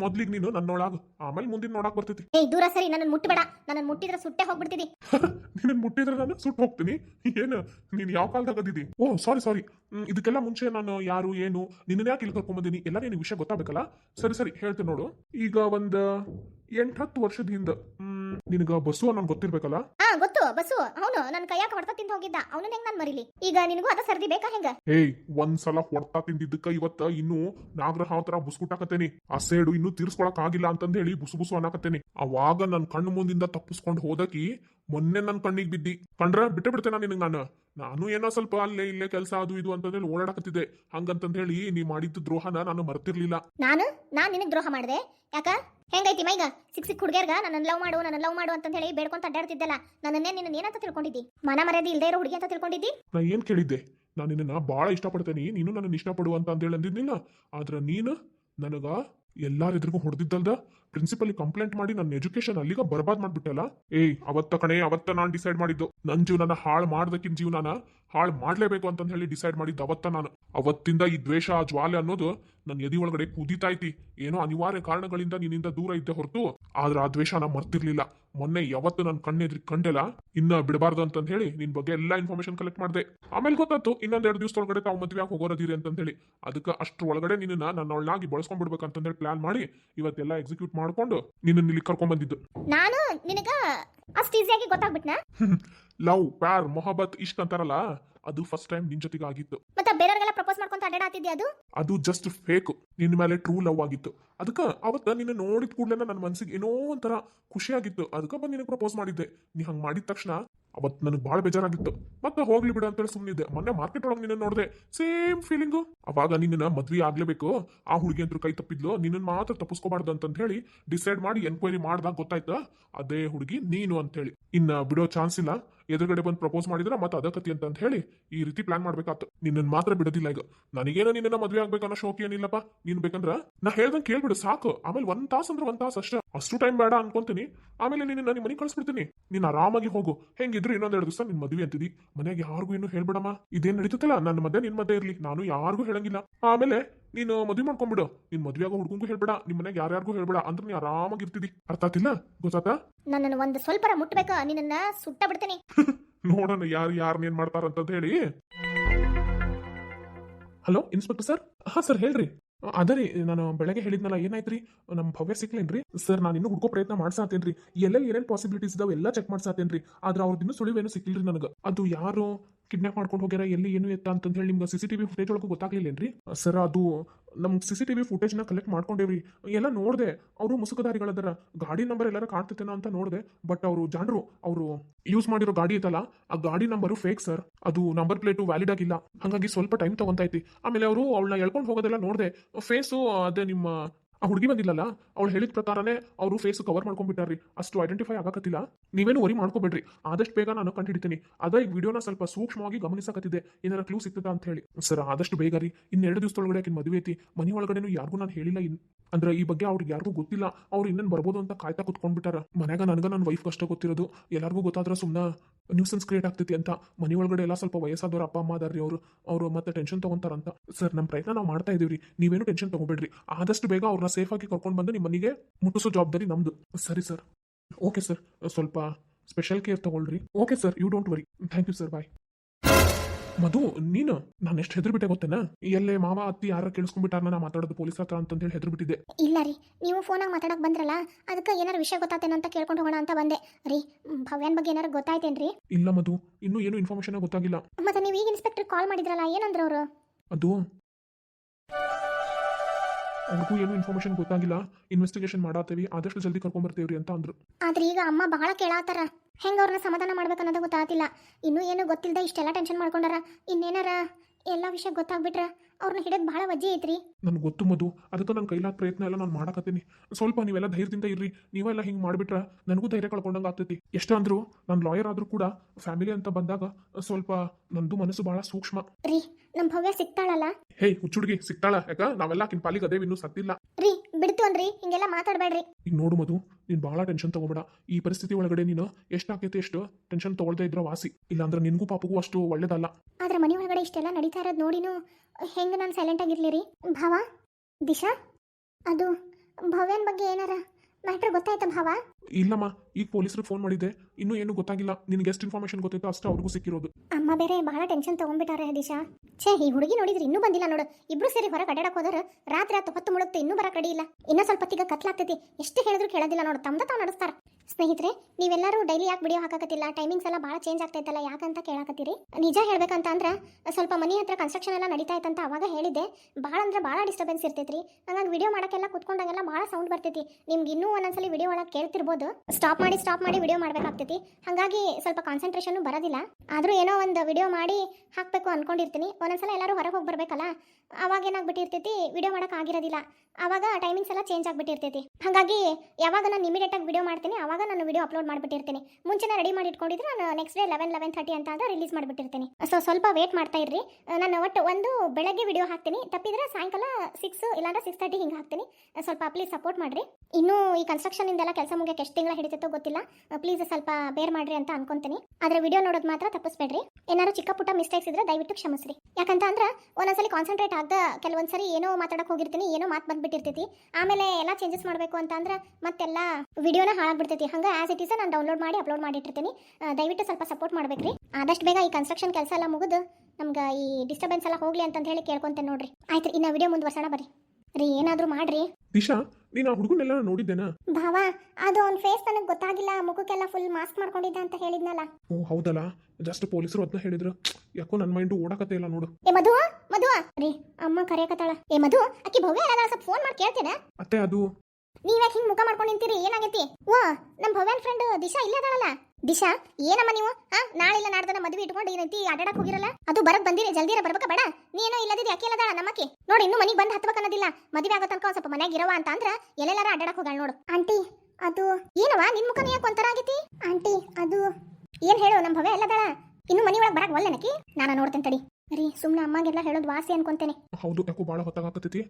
ಮೊದ್ಲಿಗ್ ನೀನು ನನ್ನೊಳಗ. ಆಮೇಲೆ ಮುಂದಿನ ನೋಡಕ್ ಬರ್ತೈತಿ. ಏ ದೂರ ಸರಿ ನನ್ನ ಮುಟ್ಟಬೇಡ ನನ್ನ ಮುಟ್ಟಿದ್ರೆ ಸುಟ್ಟೆ ಹೋಗ್ಬಿಡ್ತಿದಿ ನಿನ್ನ ಮುಟ್ಟಿದ್ರೆ ನಾನು ಸುಟ್ಟು ಹೋಗ್ತೀನಿ. ಏನು ನೀನ್ ಯಾವ ಕಾಲದಾಗ ಅದಿದಿ? ಓ ಸಾರಿ ಸಾರಿ ಇದಕ್ಕೆಲ್ಲ ಮುಂಚೆ ನಾನು ಯಾರು ಏನು ನಿನ್ನ ಯಾಕೆ ಇಲ್ಲಿ ಕರ್ಕೊಂಬಂದಿನಿ ಎಲ್ಲ ನಿನಗೆ ವಿಷಯ ಗೊತ್ತಾಗಬೇಕಲ್ಲ? ಸರಿ ಸರಿ ಹೇಳ್ತೀನಿ ನೋಡು. ಈಗ ಒಂದು ಎಂಟು ಹತ್ತು ವರ್ಷದ ಹಿಂದ ಹ್ಮ್ ನಿನಗ ಬಸ್ಸು ನನ್ಗೆ ಗೊತ್ತಿರ್ಬೇಕಲ್ಲ? ಹಾ ಗೊತ್ತು ಬಸ್ಸು. ಅವನು ನನ್ನ ಕೈಯಾಗ ಹೊಡ್ತಾ ತಿಂದು ಹೋಗಿದ್ದ. ಅವನು ಹೆಂಗ್ ನಾನು ಮರಿಲಿ? ಈಗ ನಿನಗೂ ಅದ ಸರ್ದಿ ಬೇಕಾ ಹೆಂಗ? ಏಯ್ ಒಂದ್ಸಲ ಹೊಡ್ತಾ ತಿಂದಿದ್ದಕ್ಕ ಇವತ್ತ ಇನ್ನು ನಾಗರ ಹಾವತರ ಬುಸ್ಕುಟಾಕತ್ತೇನಿ ಆ ಸೇಡು ಇನ್ನು ತೀರ್ಸ್ಕೊಳಕ್ ಆಗಿಲ್ಲ ಅಂತಂದ್ ಹೇಳಿ ಬುಸು ಬುಸು ಅನ್ನಕತ್ತೇನಿ. ಅವಾಗ ನನ್ ಕಣ್ಣು ಮುಂದಿಂದ ತಪ್ಪಿಸ್ಕೊಂಡು ಹೋದಕಿ ಮೊನ್ನೆ ನನ್ನ ಕಣ್ಣಿಗೆ ಬಿದ್ದಿ. ಕಂಡ್ರ? ಬಿಟ್ಟು ಬಿಡ್ತೇನೆ ನಿನ್ಗೆ ನಾನು. ನಾನು ಏನೋ ಸ್ವಲ್ಪ ಅಲ್ಲೇ ಇಲ್ಲೇ ಕೆಲಸ ಅದು ಇದು ಅಂತಂದೇಳಿ ಓಡಾಡಕತ್ತಿದ್ದೆ. ಹಂಗಂತಂದ ಹೇಳಿ ನೀ ಮಾಡಿದ್ದು ದ್ರೋಹನ ನಾನು ಮರ್ತಿರ್ಲಿಲ್ಲ. ನಾನು? ನಾನು ನಿನಗೆ ದ್ರೋಹ ಮಾಡಿದೆ? ಯಾಕ? ಹೆಂಗೈತಿ ಮೈಗ? ಸಿಕ್ ಸಿಕ್ ಹುಡುಗಿಯರ್ಗ ನನ್ನ ಲವ್ ಮಾಡು ನನ್ನ ಲವ್ ಮಾಡು ಅಂತ ಹೇಳಿ ಬೇಡ್ಕೊಂತ ಅಡ್ಡಾಡ್ತಿದ್ದಲ್ಲ. ನನ್ನನ್ನೇ ನಿನ್ನ ಏನಂತ ತಿಳ್ಕೊಂಡಿದ್ದಿ. ಮನ ಮರ್ಯಾದೆ ಇಲ್ದೇ ಇರೋ ಹುಡುಗಿ ಅಂತ ತಿಳ್ಕೊಂಡಿದ್ದಿ? ನಾ ಏನ್ ಕೇಳಿದ್ದೆ? ನಾನು ನಿನ್ನ ಭಾಳ ಇಷ್ಟಪಡ್ತೇನೆ. ನೀನು ನನ್ನ ಇಷ್ಟಪಡು ಅಂತ ಹೇಳಿ ಅಂದಿದ್ದಿಲ್ಲ ಆದ್ರೆ ನೀನು ನನಗ ಎಲ್ಲಾರ ಎದುರಿಗೂ ಹೊಡೆದಿದ್ದಲ್ದ? ಪ್ರಿನ್ಸಿಪಲ್ ಕಂಪ್ಲೇಂಟ್ ಮಾಡಿ ನನ್ನ ಎಜುಕೇಶನ್ ಅಲ್ಲಿಗ ಬರ್ಬಾದ್ ಮಾಡ್ಬಿಟ್ಟಲ್ಲ? ಏಯ್, ಅವತ್ತ ಕಣೆ, ಅವತ್ತ ನಾನು ಡಿಸೈಡ್ ಮಾಡಿದ್ದು. ನನ್ನ ಜೀವನ ಹಾಳು ಮಾಡ್ದಕ್ಕಿನ ಜೀವನನ ಹಾಳು ಮಾಡ್ಲೇಬೇಕು ಅಂತ ಹೇಳಿ ಡಿಸೈಡ್ ಮಾಡಿದ್ದು ಅವತ್ತ ನಾನು. ಅವತ್ತಿಂದ ಈ ದ್ವೇಷ ಆ ಜ್ವಾಲೆ ಅನ್ನೋದು ನನ್ನ ಎದಿ ಒಳಗಡೆ ಕುದೀತಾಯ್ತಿ. ಏನೋ ಅನಿವಾರ್ಯ ಕಾರಣಗಳಿಂದ ನಿನ್ನಿಂದ ದೂರ ಇದ್ದೆ ಹೊರತು ಆದ್ರೆ ಆ ದ್ವೇಷ ನಾ ಮರ್ತಿರ್ಲಿಲ್ಲ. ಮೊನ್ನೆ ಯಾವತ್ತು ನನ್ನ ಕಣ್ಣೆದ್ರಿ ಕಂಡೆಲ್ಲ ಇನ್ನ ಬಿಡಬಾರ್ದು ಅಂತ ಹೇಳಿ ನಿನ್ ಬಗ್ಗೆ ಎಲ್ಲಾ ಇನ್ಫಾರ್ಮೇಶನ್ ಕಲೆಕ್ಟ್ ಮಾಡಿದೆ. ಆಮೇಲೆ ಗೊತ್ತಾಯ್ತು ಇನ್ನೊಂದ್ ಎರಡು ದಿವಸದೊಳಗಡೆ ತಾವು ಮದ್ವೆ ಹೋಗೋರದಿರಿ ಅಂತ ಹೇಳಿ. ಅದಕ್ಕೆ ಅಷ್ಟ್ರ ಒಳಗಡೆ ನಿನ್ನ ನನ್ನ ಒಳ್ಳಾಗಿ ಬಳಸ್ಕೊಂಡ್ಬಿಡ್ಬೇಕಂತಂದೇಳಿ ಪ್ಲಾನ್ ಮಾಡಿ ಇವತ್ತೆಲ್ಲ ಎಕ್ಸಿಕ್ಯೂಟ್ ಮಾಡ್ಕೊಂಡು ನಿನ್ನ ಇಲ್ಲಿ ಕರ್ಕೊಂಡ್ ಬಂದಿದ್ದು ನಾನು ನಿನಗ ಅಷ್ಟು ಈಸಿಯಾಗಿ ಗೊತ್ತಾಗ್ಬಿಟ್ನಾ? ಲವ್ ಪ್ಯಾರ್ ಮೊಹಬತ್ ಇಷ್ಟ ಅಂತಾರಲ್ಲ? ಅದು ಫಸ್ಟ್ ಟೈಮ್ ನಿನ್ ಜೊತೆಗೆ ಆಗಿತ್ತು ಮತ್ತೆ ಬೇರೆಯವರಿಗೆಲ್ಲ ಪ್ರಪೋಸ್ ಮಾಡ್ಕೊಂತ ಆತಿದ್ದೆ ಅದು? ಅದು ಜಸ್ಟ್ ಫೇಕ್ ನಿನ್ನ ಮೇಲೆ ಟ್ರೂ ಲವ್ ಆಗಿತ್ತು. ಅದಕ್ಕೆ ಅವತ್ತ ನಿನ್ನ ನೋಡಿದ ಕೂಡಲೇ ನನ್ನ ಮನಸ್ಸಿಗೆ ಏನೋ ಒಂಥರ ಖುಷಿಯಾಗಿತ್ತು. ಅದಕ್ಕೆ ಬಂದು ನಿನಗೆ ಪ್ರಪೋಸ್ ಮಾಡಿದ್ದೆ. ನೀ ಹಂಗೆ ಮಾಡಿದ ತಕ್ಷಣ ಅವತ್ತು ನನಗೆ ಭಾಳ ಬೇಜಾರಾಗಿತ್ತು. ಮತ್ತೆ ಹೋಗ್ಲಿ ಬಿಡು ಅಂತೇಳಿ ಸುಮ್ಮನಿದ್ದೆ ಮೊನ್ನೆ ಮಾರ್ಕೆಟ್ ಒಳಗೆ ನಿನ್ನ ನೋಡಿದೆ. ಸೇಮ್ ಫೀಲಿಂಗು ಅವಾಗ ನಿನ್ನ ಮದ್ವೆ ಆಗ್ಲೇಬೇಕು. ಆ ಹುಡುಗಿ ಅಂತೂ ಕೈ ತಪ್ಪಿದ್ಲು. ನಿನ್ನ ಮಾತ್ರ ತಪ್ಪಿಸ್ಕೋಬಾರ್ದು ಅಂತ ಹೇಳಿ ಡಿಸೈಡ್ ಮಾಡಿ ಎನ್ಕ್ವೈರಿ ಮಾಡ್ದಾಗ ಗೊತ್ತಾಯ್ತಾ? ಅದೇ ಹುಡುಗಿ ನೀನು ಅಂತೇಳಿ. ಇನ್ನ ಬಿಡೋ ಚಾನ್ಸ್ ಇಲ್ಲ. ಎದುರುಗಡೆ ಬಂದು ಪ್ರಪೋಸ್ ಮಾಡಿದ್ರೆ ಮತ್ತೆ ಅದಕ್ಕತಿ ಅಂತ ಹೇಳಿ ಈ ರೀತಿ ಪ್ಲಾನ್ ಮಾಡ್ಬೇಕಾತು. ನಿನ್ನನ್ ಮಾತ್ರ ಬಿಡೋದಿಲ್ಲ ಈಗ. ನನಗೇನೋ ನಿನ್ನ ಮದ್ವೆ ಆಗ್ಬೇಕನ್ನೋ ಶೋಕ್ ಏನಿಲ್ಲಪ್ಪ? ನೀನ್ ಬೇಕಂದ್ರ? ನಾ ಹೇಳ್ದಂಗೆ ಕೇಳ್ಬಿಡು, ಸಾಕು. ಆಮೇಲೆ ಒಂದ್ ತಾಸ್ ಅಂದ್ರೆ ಒಂದ್ ತಾಸ್ ಅಷ್ಟೇ. ಅಷ್ಟು ಟೈಮ್ ಬೇಡ ಅನ್ಕೊಂತೀನಿ. ಆಮೇಲೆ ನಿನ್ನ ನಿನ್ನ ಮನೆಗೆ ಕಳಿಸ್ಬಿಡ್ತೀನಿ. ನೀನ್ ಆರಾಮಾಗಿ ಹೋಗು. ಹೆಂಗಿದ್ರು ಇನ್ನೊಂದೆರಡು ದಿವಸ ನಿನ್ ಮದುವೆ ಅಂತಿದಿ. ಮನೆಗೆ ಯಾರಿಗೂ ಇನ್ನು ಹೇಳ್ಬಿಡಮ್ಮ. ಇದೇನ್ ನಡೀತಲ್ಲ ನನ್ನ ಮದ್ಯ ನಿನ್ ಮದ್ಯ ಇರ್ಲಿ. ನಾನು ಯಾರಿಗೂ ಹೇಳಂಗಿಲ್ಲ. ಆಮೇಲೆ ನೀನು ಮದುವೆ ಮಾಡ್ಕೊಂಡ್ಬಿಡು. ನಿನ್ ಮದ್ವೆ ಆಗೋ ಹುಡುಗಂಗೂ ಹೇಳ್ಬೇಡ ನಿಮ್ ಮನೆಗೆ ಯಾರ್ಯಾರಿಗೂ ಹೇಳ್ಬೇಡ ಅಂದ್ರೆ ನೀ ಆರಾಮಾಗಿರ್ತಿದಿ ಅರ್ಥ ಆತಿಲ್ಲ ಗೊತ್ತಾತ? ನನ್ನ ಒಂದು ಸ್ವಲ್ಪ ಮುಟ್ಬೇಕು? ನಿನ್ನನ್ನ ಸುಟ್ಟ ಬಿಡ್ತೀನಿ. ನೋಡೋಣ ಯಾರು ಯಾರನ್ನೇನ್ ಮಾಡ್ತಾರಂತ ಹೇಳಿ. Hello inspector sir? ಹಾ ಸರ್ ಹೇಳ್ರಿ. ಅದೇ ರೀ, ನಾನು ಬೆಳಗ್ಗೆ ಹೇಳಿದ್ನಲ್ಲ, ಏನಾಯ್ತ್ರಿ? ನಮ್ಮ ಭವ್ಯ ಸಿಕ್ಲೇನ್ರಿ. ಸರ್, ನಾನು ಇನ್ನೂ ಹುಡ್ಕೋ ಪ್ರಯತ್ನ ಮಾಡ್ಸಾತೇನ್ರಿ. ಎಲ್ಲೆಲ್ಲಿ ಏನೇನು ಪಾಸಿಬಿಲಿಟೀಸ್ ಇದಾವೆ ಎಲ್ಲ ಚೆಕ್ ಮಾಡ್ಸಾತೇನ್ರಿ. ಆದ್ರೆ ಅವ್ರದ್ದು ಸುಳಿವೇನು ಸಿಕ್ಕಿಲ್ರಿ ನನಗೆ. ಅದು ಯಾರು ಕಿಡ್ನಾಪ್ ಮಾಡ್ಕೊಂಡು ಹೋಗ್ಯಾರ, ಎಲ್ಲಿ ಏನು ಎತ್ತ ಅಂತ ಹೇಳಿ ನಿಮ್ಗೆ C C T V footage ಒಳಗೂ ಗೊತ್ತಾಗ್ಲಿಲ್ಲೇನ್ರಿ? ಸರ್, ಅದು ನಮ್ಮ ಸಿ ಸಿ ಟಿ ವಿ ಫುಟೇಜ್ನ ಕಲೆಕ್ಟ್ ಮಾಡ್ಕೊಂಡೇವ್ರಿ. ಎಲ್ಲ ನೋಡಿದೆ. ಅವರು ಮುಸುಕುದಾರಿಗಳದರ ಗಾಡಿ ನಂಬರ್ ಎಲ್ಲಾರ ಕಾಣ್ತಿತ್ತೇನೋ ಅಂತ ನೋಡಿದೆ. ಬಟ್ ಅವರು ಜನರು ಅವರು ಯೂಸ್ ಮಾಡಿರೋ ಗಾಡಿ ಐತಲ್ಲ, ಆ ಗಾಡಿ ನಂಬರು ಫೇಕ್ ಸರ್ ಅದು ನಂಬರ್ ಪ್ಲೇಟು ವ್ಯಾಲಿಡ್ ಆಗಿಲ್ಲ. ಹಾಗಾಗಿ ಸ್ವಲ್ಪ ಟೈಮ್ ತಗೊಂತೈತಿ. ಆಮೇಲೆ ಅವರು ಅವಳನ್ನ ಎಳ್ಕೊಂಡು ಹೋಗೋದೆಲ್ಲ ನೋಡಿದೆ. ಫೇಸು ಅದೇ ನಿಮ್ಮ ಆ ಹುಡುಗಿ ಬಂದಿಲ್ಲಲ್ಲ? ಅವಳು ಹೇಳಿದ ಪ್ರಕಾರನೇ ಅವರು ಫೇಸ್ ಕವರ್ ಮಾಡ್ಕೊಂಡ್ಬಿಟ್ಟಾರ್ರಿ. ಅಷ್ಟು ಐಡೆಂಟಿಫೈ ಆಗಕತ್ತಿಲ್ಲ. ನೀವೇನು ವರಿ ಮಾಡ್ಕೋಬೇಡ್ರಿ. ಆದಷ್ಟು ಬೇಗ ನಾನು ಕಂಡುಹಿಡಿತೀನಿ. ಅದ ಈ ವಿಡಿಯೋನ ಸ್ವಲ್ಪ ಸೂಕ್ಷ್ಮವಾಗಿ ಗಮನಿಸಕತ್ತಿದೆ ಏನಾರ ಕ್ಲೂ ಸಿಗ್ತದ ಅಂತ ಹೇಳಿ. ಸರ್, ಆದಷ್ಟು ಬೇಗ ರೀ. ಇನ್ನೆರಡು ದಿವಸದೊಳಗಡೆ ಆಕಿನ ಮದುವೆ ಐತಿ. ಮನೆ ಒಳಗಡೆನು ಯಾರಿಗೂ ನಾನು ಹೇಳಿಲ್ಲ ಇನ್ ಅಂದ್ರೆ ಈ ಬಗ್ಗೆ ಅವ್ರಿಗೆ ಯಾರಿಗೂ ಗೊತ್ತಿಲ್ಲ. ಅವ್ರು ಇನ್ನೇನು ಬರ್ಬೋದು ಅಂತ ಕಾಯ್ತಾ ಕುತ್ಕೊಂಡ್ಬಿಟ್ಟಾರ. ಮನ್ಯಾಗ ನನಗ ನನ್ನ ವೈಫ್ ಕಷ್ಟ ಗೊತ್ತಿರೋದು. ಎಲ್ಲರಿಗೂ ಗೊತ್ತಾದ್ರೆ ಸುಮ್ಮನೆ ನ್ಯೂಸೆನ್ಸ್ ಕ್ರಿಯೇಟ್ ಆಗ್ತೈತಿ ಅಂತ. ಮನೆ ಒಳಗಡೆ ಎಲ್ಲ ಸ್ವಲ್ಪ ವಯಸ್ಸಾದವ್ರ ಅಪ್ಪ, ಅಮ್ಮ ಅದಾರ್ರಿ ಅವರು. ಅವರು ಮತ್ತೆ ಟೆನ್ಷನ್ ತಗೊಂತಾರಂತ. ಸರ್ ನಮ್ಮ ಪ್ರಯತ್ನ ನಾವು ಮಾಡ್ತಾ ಇದೀವಿ ನೀವೇನು ಟೆನ್ಷನ್ ತಗೋಬೇಡ್ರಿ. ಆದಷ್ಟು ಬೇಗ ಅವ್ರನ್ನ ಸೇಫ್ ಆಗಿ ಕರ್ಕೊಂಡು ಬಂದು ನಿಮ್ಮ ಮನೆಗೆ ಮುಟ್ಟಿಸೋ ಜವಾಬ್ದಾರಿ ನಮ್ದು. ಸರಿ ಸರ್ ಓಕೆ ಸರ್ ಸ್ವಲ್ಪ ಸ್ಪೆಷಲ್ ಕೇರ್ ತಗೊಳ್ರಿ. Okay sir you don't worry thank you sir bye Madhu ನೀನು? ನಾನು ಎಷ್ಟು ಹೆದರ್ಬಿಟ್ಟೆ ಗೊತ್ತೇನ? ಎಲ್ಲೇ ಮಾವ ಅತ್ತಿ ಯಾರ ಕೇಳಿಸ್ಕೊಂಡ್ಬಿಟ್ಟಾರ ನಾ ಮಾತಾಡೋದು ಪೊಲೀಸ್ ಹತ್ರ ಅಂತಂದೇಳಿ ಹೆದರ್ಬಿಟ್ಟಿದ್ದೆ. ಇಲ್ಲ ರೀ ನೀವು ಫೋನಾಗ ಮಾತಾಡಕ್ ಬಂದ್ರಲ್ಲ ಅದಕ್ಕೆ ಏನಾರ ವಿಷಯ ಗೊತ್ತಾತೇನ ಅಂತ ಕೇಳ್ಕೊಂಡು ಹೋಗೋಣ ಅಂತ ಬಂದೆ. ರೀ ಭವ್ಯನ್ ಬಗ್ಗೆ ಏನಾರು ಗೊತ್ತಾಯ್ತೇನ್ರಿ ಇಲ್ಲ ಮಧು ಇನ್ನೂ ಏನು ಇನ್ಫಾರ್ಮೇಶನ್ ಗೊತ್ತಾಗಿಲ್ಲ. ಮತ್ತೆ ನೀವು ಈಗ ಇನ್ಸ್ಪೆಕ್ಟರ್ ಕಾಲ್ ಮಾಡಿದ್ರಲ್ಲ ಏನಂದ್ರ ಅವರು? ಅದು ಅವ್ರಿಗೂ ಏನು ಇನ್ಫಾರ್ಮೇಶನ್ ಗೊತ್ತಾಗಿಲ್ಲ ಇನ್ವೆಸ್ಟಿಗೇಷನ್ ಮಾಡಾತೀವಿ ಆದಷ್ಟು ಜಲ್ದಿ ಕರ್ಕೊಂಬರ್ತೇವ್ರಿ ಅಂತ ಅಂದ್ರು. ಆದ್ರೆ ಈಗ ಅಮ್ಮ ಬಹಳ ಕೇಳಾತಾರ. ಹೆಂಗ ಅವ್ರನ್ನ ಸಮಾಧಾನ ಮಾಡ್ಬೇಕನ್ನೋದು ಗೊತ್ತಾತಿಲ್ಲ ಇನ್ನೂ ಏನು ಗೊತ್ತಿಲ್ಲದೆ ಇಷ್ಟೆಲ್ಲ ಟೆನ್ಷನ್ ಮಾಡ್ಕೊಂಡಾರ. ಇನ್ನೇನಾರ ಎಲ್ಲ ವಿಷಯ ಗೊತ್ತಾಗ್ಬಿಟ್ರ ಅವ್ರನ್ನ ಹಿಡಿಯೋದು ಬಹಳ ವಜ್ಜೆ ಐತ್ರಿ. ನನ್ಗೆ ಗೊತ್ತು ಮಧು. ಅದಕ್ಕೆ ನನ್ನ ಕೈಲಾದ ಪ್ರಯತ್ನ ಎಲ್ಲ ನಾನು ಮಾಡಕತ್ತೀನಿ. ಸ್ವಲ್ಪ ನೀವೆಲ್ಲ ಧೈರ್ಯದಿಂದ ಇರ್ರಿ. ನೀವೆಲ್ಲ ಹಿಂಗೆ ಮಾಡಿಬಿಟ್ರೆ ನನಗೂ ಧೈರ್ಯ ಕಳ್ಕೊಂಡಂಗೆ ಆಗ್ತೈತಿ. ಎಷ್ಟೇ ಅಂದ್ರು ನಾನು ಲಾಯರ್ ಆದ್ರೂ ಕೂಡ ಫ್ಯಾಮಿಲಿ ಅಂತ ಬಂದಾಗ ಸ್ವಲ್ಪ ನಂದು ಮನಸ್ಸು ಬಹಳ ಸೂಕ್ಷ್ಮ. ರೀ ನಮ್ಮ ಭವ್ಯ ಸಿಗ್ತಾಳಲ್ಲ? ಹೇ ಹುಚ್ಚುಡ್ಗಿ ಸಿಗ್ತಾಳ? ಯಾಕ? ನಾವೆಲ್ಲ ಆಕಿನ ಪಾಲಿಗೆ ಅದೇವಿ ಇನ್ನೂ ಸತ್ತಿಲ್ಲ. ರೀ ಬಿಡ್ತು ಅನ್ರಿ. ಹಿಂಗೆಲ್ಲ ಮಾತಾಡ್ಬೇಡ್ರಿ. ಈಗ ನೋಡು ಮದು ನೀನು ಭಾಳ ಟೆನ್ಷನ್ ತಗೋಬೇಡ. ಈ ಪರಿಸ್ಥಿತಿ ಒಳಗಡೆ ನೀನು ಎಷ್ಟು ಆಕೈತಿ ಎಷ್ಟು ಟೆನ್ಷನ್ ತಗೊಳ್ದೇ ಇದ್ರ ವಾಸಿ. ಇಲ್ಲಾಂದ್ರೆ ನಿನಗೂ ಪಾಪಗೂ ಅಷ್ಟು ಒಳ್ಳೇದಲ್ಲ. ಆದ್ರೆ ಮನೆ ಒಳಗಡೆ ಇಷ್ಟೆಲ್ಲ ನಡೀತಾ ಇರೋದು ನೋಡಿನೂ ಹೆಂಗೆ ನಾನು ಸೈಲೆಂಟ್ ಆಗಿರ್ಲಿ ರೀ? ಭಾವ ದಿಶಾ? ಅದು ಭವ್ಯನ್ ಬಗ್ಗೆ ಏನಾರ ಮ್ಯಾಟ್ರ್ ಗೊತ್ತಾಯ್ತಾ ಭಾವ? ಇಲ್ಲಮ್ಮ, ಈಗ ಪೊಲೀಸರಿಗೆ ಫೋನ್ ಮಾಡಿದ್ದೆ. ಇನ್ನೂ ಏನು ಗೊತ್ತಾಗಿಲ್ಲ. ನಿನ್ಗೆ ಎಷ್ಟು ಇನ್ಫಾರ್ಮೇಶನ್ ಗೊತ್ತಿತ್ತು ಅಷ್ಟೇ ಅವ್ರಿಗೂ ಸಿಕ್ಕಿರೋದು. ಅಮ್ಮ ಬೇರೆ ಬಹಳ ಟೆನ್ಷನ್ ತಗೊಂಡ್ಬಿಟ್ಟಾರೆ ದಿಶಾ. ಛೇ, ಈ ಹುಡುಗಿ ನೋಡಿದ್ರೆ ಇನ್ನೂ ಬಂದಿಲ್ಲ ನೋಡು. ಇಬ್ರು ಸೇರಿ ಹೊರಗೆ ಅಡ್ಡಾಡಕ್ ಹೋದ್ರ ರಾತ್ರಿ ಹತ್ತು ಹೊತ್ತು ಮುಳುಗ್ತು, ಇನ್ನೂ ಬರಕ್ ರೆಡಿ ಇಲ್ಲ. ಇನ್ನೂ ಸ್ವಲ್ಪ ಹೊತ್ತಿಗೆ ಕತ್ಲಾಗ್ತೈತಿ. ಎಷ್ಟು ಹೇಳಿದ್ರು ಕೇಳೋದಿಲ್ಲ ನೋಡು. ತಮ್ದ ತಾವು ನಡೆಸ್ತಾರ. ಸ್ನೇಹಿತರೆ, ನೀವೆಲ್ಲರೂ ಡೈಲಿ ಯಾಕೆ ವಿಡಿಯೋ ಹಾಕಕತ್ತಿಲ್ಲ? ಟೈಮಿಂಗ್ಸ್ ಎಲ್ಲ ಭಾಳ ಚೇಂಜ್ ಆಗ್ತೈತಲ್ಲ, ಯಾಕಂತ ಕೇಳಾಕತ್ತೀರಿ? ನಿಜ ಹೇಳ್ಬೇಕಂತ ಅಂದ್ರೆ, ಸ್ವಲ್ಪ ಮನೆ ಹತ್ರ ಕನ್ಸ್ಟ್ರಕ್ಷನ್ ಎಲ್ಲ ನಡೀತಾ ಇತ್ತಂತ ಅವಾಗ ಹೇಳಿದ್ದೆ. ಭಾಳ ಅಂದ್ರೆ ಭಾಳ ಡಿಸ್ಟರ್ಬೆನ್ಸ್ ಇರ್ತೈತಿ ಹಂಗಾಗಿ ವಿಡಿಯೋ ಮಾಡೋಕ್ಕೆಲ್ಲ ಕುತ್ಕೊಂಡಾಗೆಲ್ಲ ಭಾಳ ಸೌಂಡ್ ಬರ್ತೈತಿ. ನಿಮ್ಗೆ ಇನ್ನೂ ಒಂದೊಂದ್ಸಲಿ ವಿಡಿಯೋ ಒಳಗೆ ಕೇಳ್ತಿರ್ಬೋದು. ಸ್ಟಾಪ್ ಮಾಡಿ ಸ್ಟಾಪ್ ಮಾಡಿ ವಿಡಿಯೋ ಮಾಡ್ಬೇಕಾಗ್ತೈತಿ. ಹಾಗಾಗಿ ಸ್ವಲ್ಪ ಕಾನ್ಸಂಟ್ರೇಷನ್ ಬರೋದಿಲ್ಲ. ಆದರೂ ಏನೋ ಒಂದು ವಿಡಿಯೋ ಮಾಡಿ ಹಾಕಬೇಕು ಅನ್ಕೊಂಡಿರ್ತೀನಿ. ಒಂದೊಂದ್ಸಲ ಎಲ್ಲರೂ ಹೊರಗೆ ಹೋಗಿ ಬರ್ಬೇಕಲ್ಲ? ಅವಾಗ ಏನಾಗ್ಬಿಟ್ಟಿರ್ತೈತಿ ವಿಡಿಯೋ ಮಾಡೋಕೆ ಆಗಿರೋದಿಲ್ಲ. ಅವಾಗ ಟೈಮಿಂಗ್ಸ್ ಎಲ್ಲ ಚೇಂಜ್ ಆಗಿಬಿಟ್ಟಿರ್ತೈತಿ. ಹಾಗಾಗಿ ಯಾವಾಗ ನಾನು ಇಮಿಡಿಯೇಟ್ ಆಗಿ ವಿಡಿಯೋ ಮಾಡ್ತೀನಿ, ಅವಾಗ ನಾನು ವಿಡಿಯೋ ಅಪ್ಲೋಡ್ ಮಾಡಿಬಿಟ್ಟಿರ್ತೀನಿ. ಮುಂಚೆನೇ ರೆಡಿ ಮಾಡಿ ಇಟ್ಕೊಂಡಿದ್ರೆ ನಾನು next day eleven eleven thirty ಅಂತ ಅಂದ್ರೆ ರಿಲೀಸ್ ಮಾಡಿಬಿಟ್ಟಿರ್ತೀನಿ. ಸೊ ಸ್ವಲ್ಪ ವೇಟ್ ಮಾಡ್ತಾ ಇರ್ರಿ. ನಾನು ಒಟ್ಟು ಒಂದು ಬೆಳಗ್ಗೆ ವಿಡಿಯೋ ಹಾಕ್ತೀನಿ. ತಪ್ಪಿದ್ರೆ ಸಾಯಂಕಾಲ ಸಿಕ್ಸ್ ಇಲ್ಲಾಂದ್ರೆ ಸಿಕ್ಸ್ ತರ್ಟಿ ಹಿಂಗೆ ಹಾಕ್ತೀನಿ. ಸ್ವಲ್ಪ ಪ್ಲೀಸ್ ಸಪೋರ್ಟ್ ಮಾಡ್ರಿ. ಇನ್ನೂ ಈ ಕನ್ಸ್ಟ್ರಕ್ಷನ್ ಇಂದೆಲ್ಲ ಕೆಲಸ ಮುಗಿಯಕ್ಕೆ ಎಷ್ಟು ತಿಂಗಳ ಹಿಡಿತೈತೋ ಗೊತ್ತಿಲ್ಲ. ಪ್ಲೀಸ್ ಸ್ವಲ್ಪ ಬೇರ್ ಮಾಡ್ರಿ ಅಂತ ಅನ್ಕೊಂತೀನಿ. ಆದ್ರೆ ವಿಡಿಯೋ ನೋಡೋದು ಮಾತ್ರ ತಪ್ಪಿಸ್ಬೇಡ್ರಿ. ಏನಾದ್ರು ಚಿಕ್ಕ ಪುಟ್ಟ ಮಿಸ್ಟೇಕ್ಸ್ ಇದ್ರೆ ದಯವಿಟ್ಟು ಕ್ಷಮಿಸ್ರಿ. ಯಾಕಂತ ಅಂದ್ರೆ ಒಂದೊಂದ್ಸಲಿ ಕಾನ್ಸಂಟ್ರೇಟ್ ಆಗದ ಕೆಲವೊಂದ್ಸರಿ ಏನೋ ಮಾತಾಡಕ್ ಹೋಗಿರ್ತೀನಿ, ಏನೋ ಮಾತು ಬಂದ್ಬಿಟ್ಟಿರ್ತೈತಿ. ಆಮೇಲೆ ಎಲ್ಲ ಚೇಂಜಸ್ ಮಾಡಬೇಕು ಅಂತ ಅಂದ್ರೆ ಮತ್ತೆಲ್ಲ ವಿಡಿಯೋನ ಹಾಳಾಗ್ಬಿಡ್ತೈತಿ. ಹಂಗ ಆಸ್ ಇಟ್ ಈಸ್ ನಾನು ಡೌನ್ಲೋಡ್ ಮಾಡಿ ಅಪ್ಲೋಡ್ ಮಾಡಿಟ್ಟಿರ್ತೀನಿ. ದಯವಿಟ್ಟು ಸ್ವಲ್ಪ ಸಪೋರ್ಟ್ ಮಾಡ್ಬೇಕ್ರಿ. ಆದಷ್ಟು ಬೇಗ ಈ ಕನ್ಸ್ಟ್ರಕ್ಷನ್ ಕೆಲಸ ಎಲ್ಲ ಮುಗಿದು ನಮ್ಗೆ ಈ ಡಿಸ್ಟರ್ಬೆನ್ಸ್ ಎಲ್ಲ ಹೋಗ್ಲಿ ಅಂತ ಹೇಳಿ ಕೇಳ್ಕೊಂತೇನೆ ನೋಡ್ರಿ. ಆಯ್ತು ಇನ್ನು ವಿಡಿಯೋ ಮುಂದುವರ್ಸೋಣ ಬರ್ರಿ. ರೀ ಏನಾದರೂ ಮಾಡ್ರಿ. ದಿಶಾ ನೀನು ಆ ಹುಡುಗನೆಲ್ಲ ನೋಡಿದ್ದೇನಾ? ಭಾವ ಅದು ಅವ್ನ ಫೇಸ್ ನನಗೆ ಗೊತ್ತಾಗಿಲ್ಲ. ಮುಖಕ್ಕೆಲ್ಲ ಫುಲ್ ಮಾಸ್ಕ್ ಮಾಡ್ಕೊಂಡಿದ್ದ ಅಂತ ಹೇಳಿದ್ನಲ್ಲ. ಓ ಹೌದಲ್ಲ? ಜಸ್ಟ್ ಪೊಲೀಸರು ಅದನ್ನ ಹೇಳಿದ್ರು. ಯಾಕೋ ನನ್ನ ಮೈಂಡು ಓಡಕತ್ತೆ ಇಲ್ಲ ನೋಡು. ಏ ಮಧು ಮಧು! ರೀ ಅಮ್ಮ ಕರೆಯಕತ್ತಾಳ. ಏ ಮಧು ಅಕ್ಕಿ ಭವ್ಯ ಏನಾದ ಸ್ವಲ್ಪ ಫೋನ್ ಮಾಡಿ ಕೇಳ್ತೇನೆ? ಅತ್ತೆ ಅದು. ನೀವ್ಯಾಕೆ ಹಿಂಗ್ ಮುಖ ಮಾಡ್ಕೊಂಡಿಂತೀರಿ ಏನಾಗೈತಿ? ವಾ ನಮ್ಮ ಭವ್ಯನ್ ಫ್ರೆಂಡ್ ದಿಶಾ ಇಲ್ಲೇ ಅದಾಳಲ್ಲ. ದಿಶಾ, ಏನಮ್ಮ ನೀವು? ಹಾ ನಾಳೆ ಇಲ್ಲ ನಾಡ್ದನ ಮದುವೆ ಇಟ್ಕೊಂಡು ಏನೈತಿ ಅಡ್ಡಾಡಕ್ ಹೋಗಿರಲ್ಲ? ಅದು ಬರಕ್ ಬಂದಿರಿ ಜಲ್ದಿರ ಬರ್ಬೇಕ, ಬೇಡ. ನೀನೋ ಇಲ್ಲದಿದ್ ಯಾಕೆ ಇಲ್ಲದಾಳ ನಮ್ಮಕ್ಕೆ? ನೋಡಿ, ಇನ್ನು ಮನಿಗ್ ಬಂದ್ ಹತ್ಬೇಕು ಅನ್ನೋದಿಲ್ಲ. ಮದುವೆ ಆಗೋ ತನಕ ಸ್ವಲ್ಪ ಮನ್ಯಾಗ ಇರವ ಅಂತ ಅಂದ್ರ ಎಲ್ಲೆಲ್ಲಾರ ಅಡ್ಡಾಡಕ್ ಹೋಗಾಳ ನೋಡು. ಆಂಟಿ, ಅದು ಏನವ ನಿನ್ ಮುಖನ ಯಾಕೆ ಒಂಥರ ಆಗೈತಿ? ಆಂಟಿ, ಅದು ಏನ್ ಹೇಳು ನಮ್ಮ ಭವ್ಯ ಎಲ್ಲದಾಳ? ಇನ್ನು ಮನಿ ಒಳಗೆ ಬರಕ್ ಒಲ್ಲೆನಕಿ ನಾನು ನೋಡ್ತೇನೆ ತಡಿ. ರೀ ಸುಮ್ಮನೆ ಅಮ್ಮಗೆಲ್ಲ ಹೇಳೋದು ವಾಸಿ ಅನ್ಕೊಂತೇನೆ. ಹೌದು ಯಾಕೋ ಭಾಳ ಹೊತ್ತಾಗತ್ತೈತಿ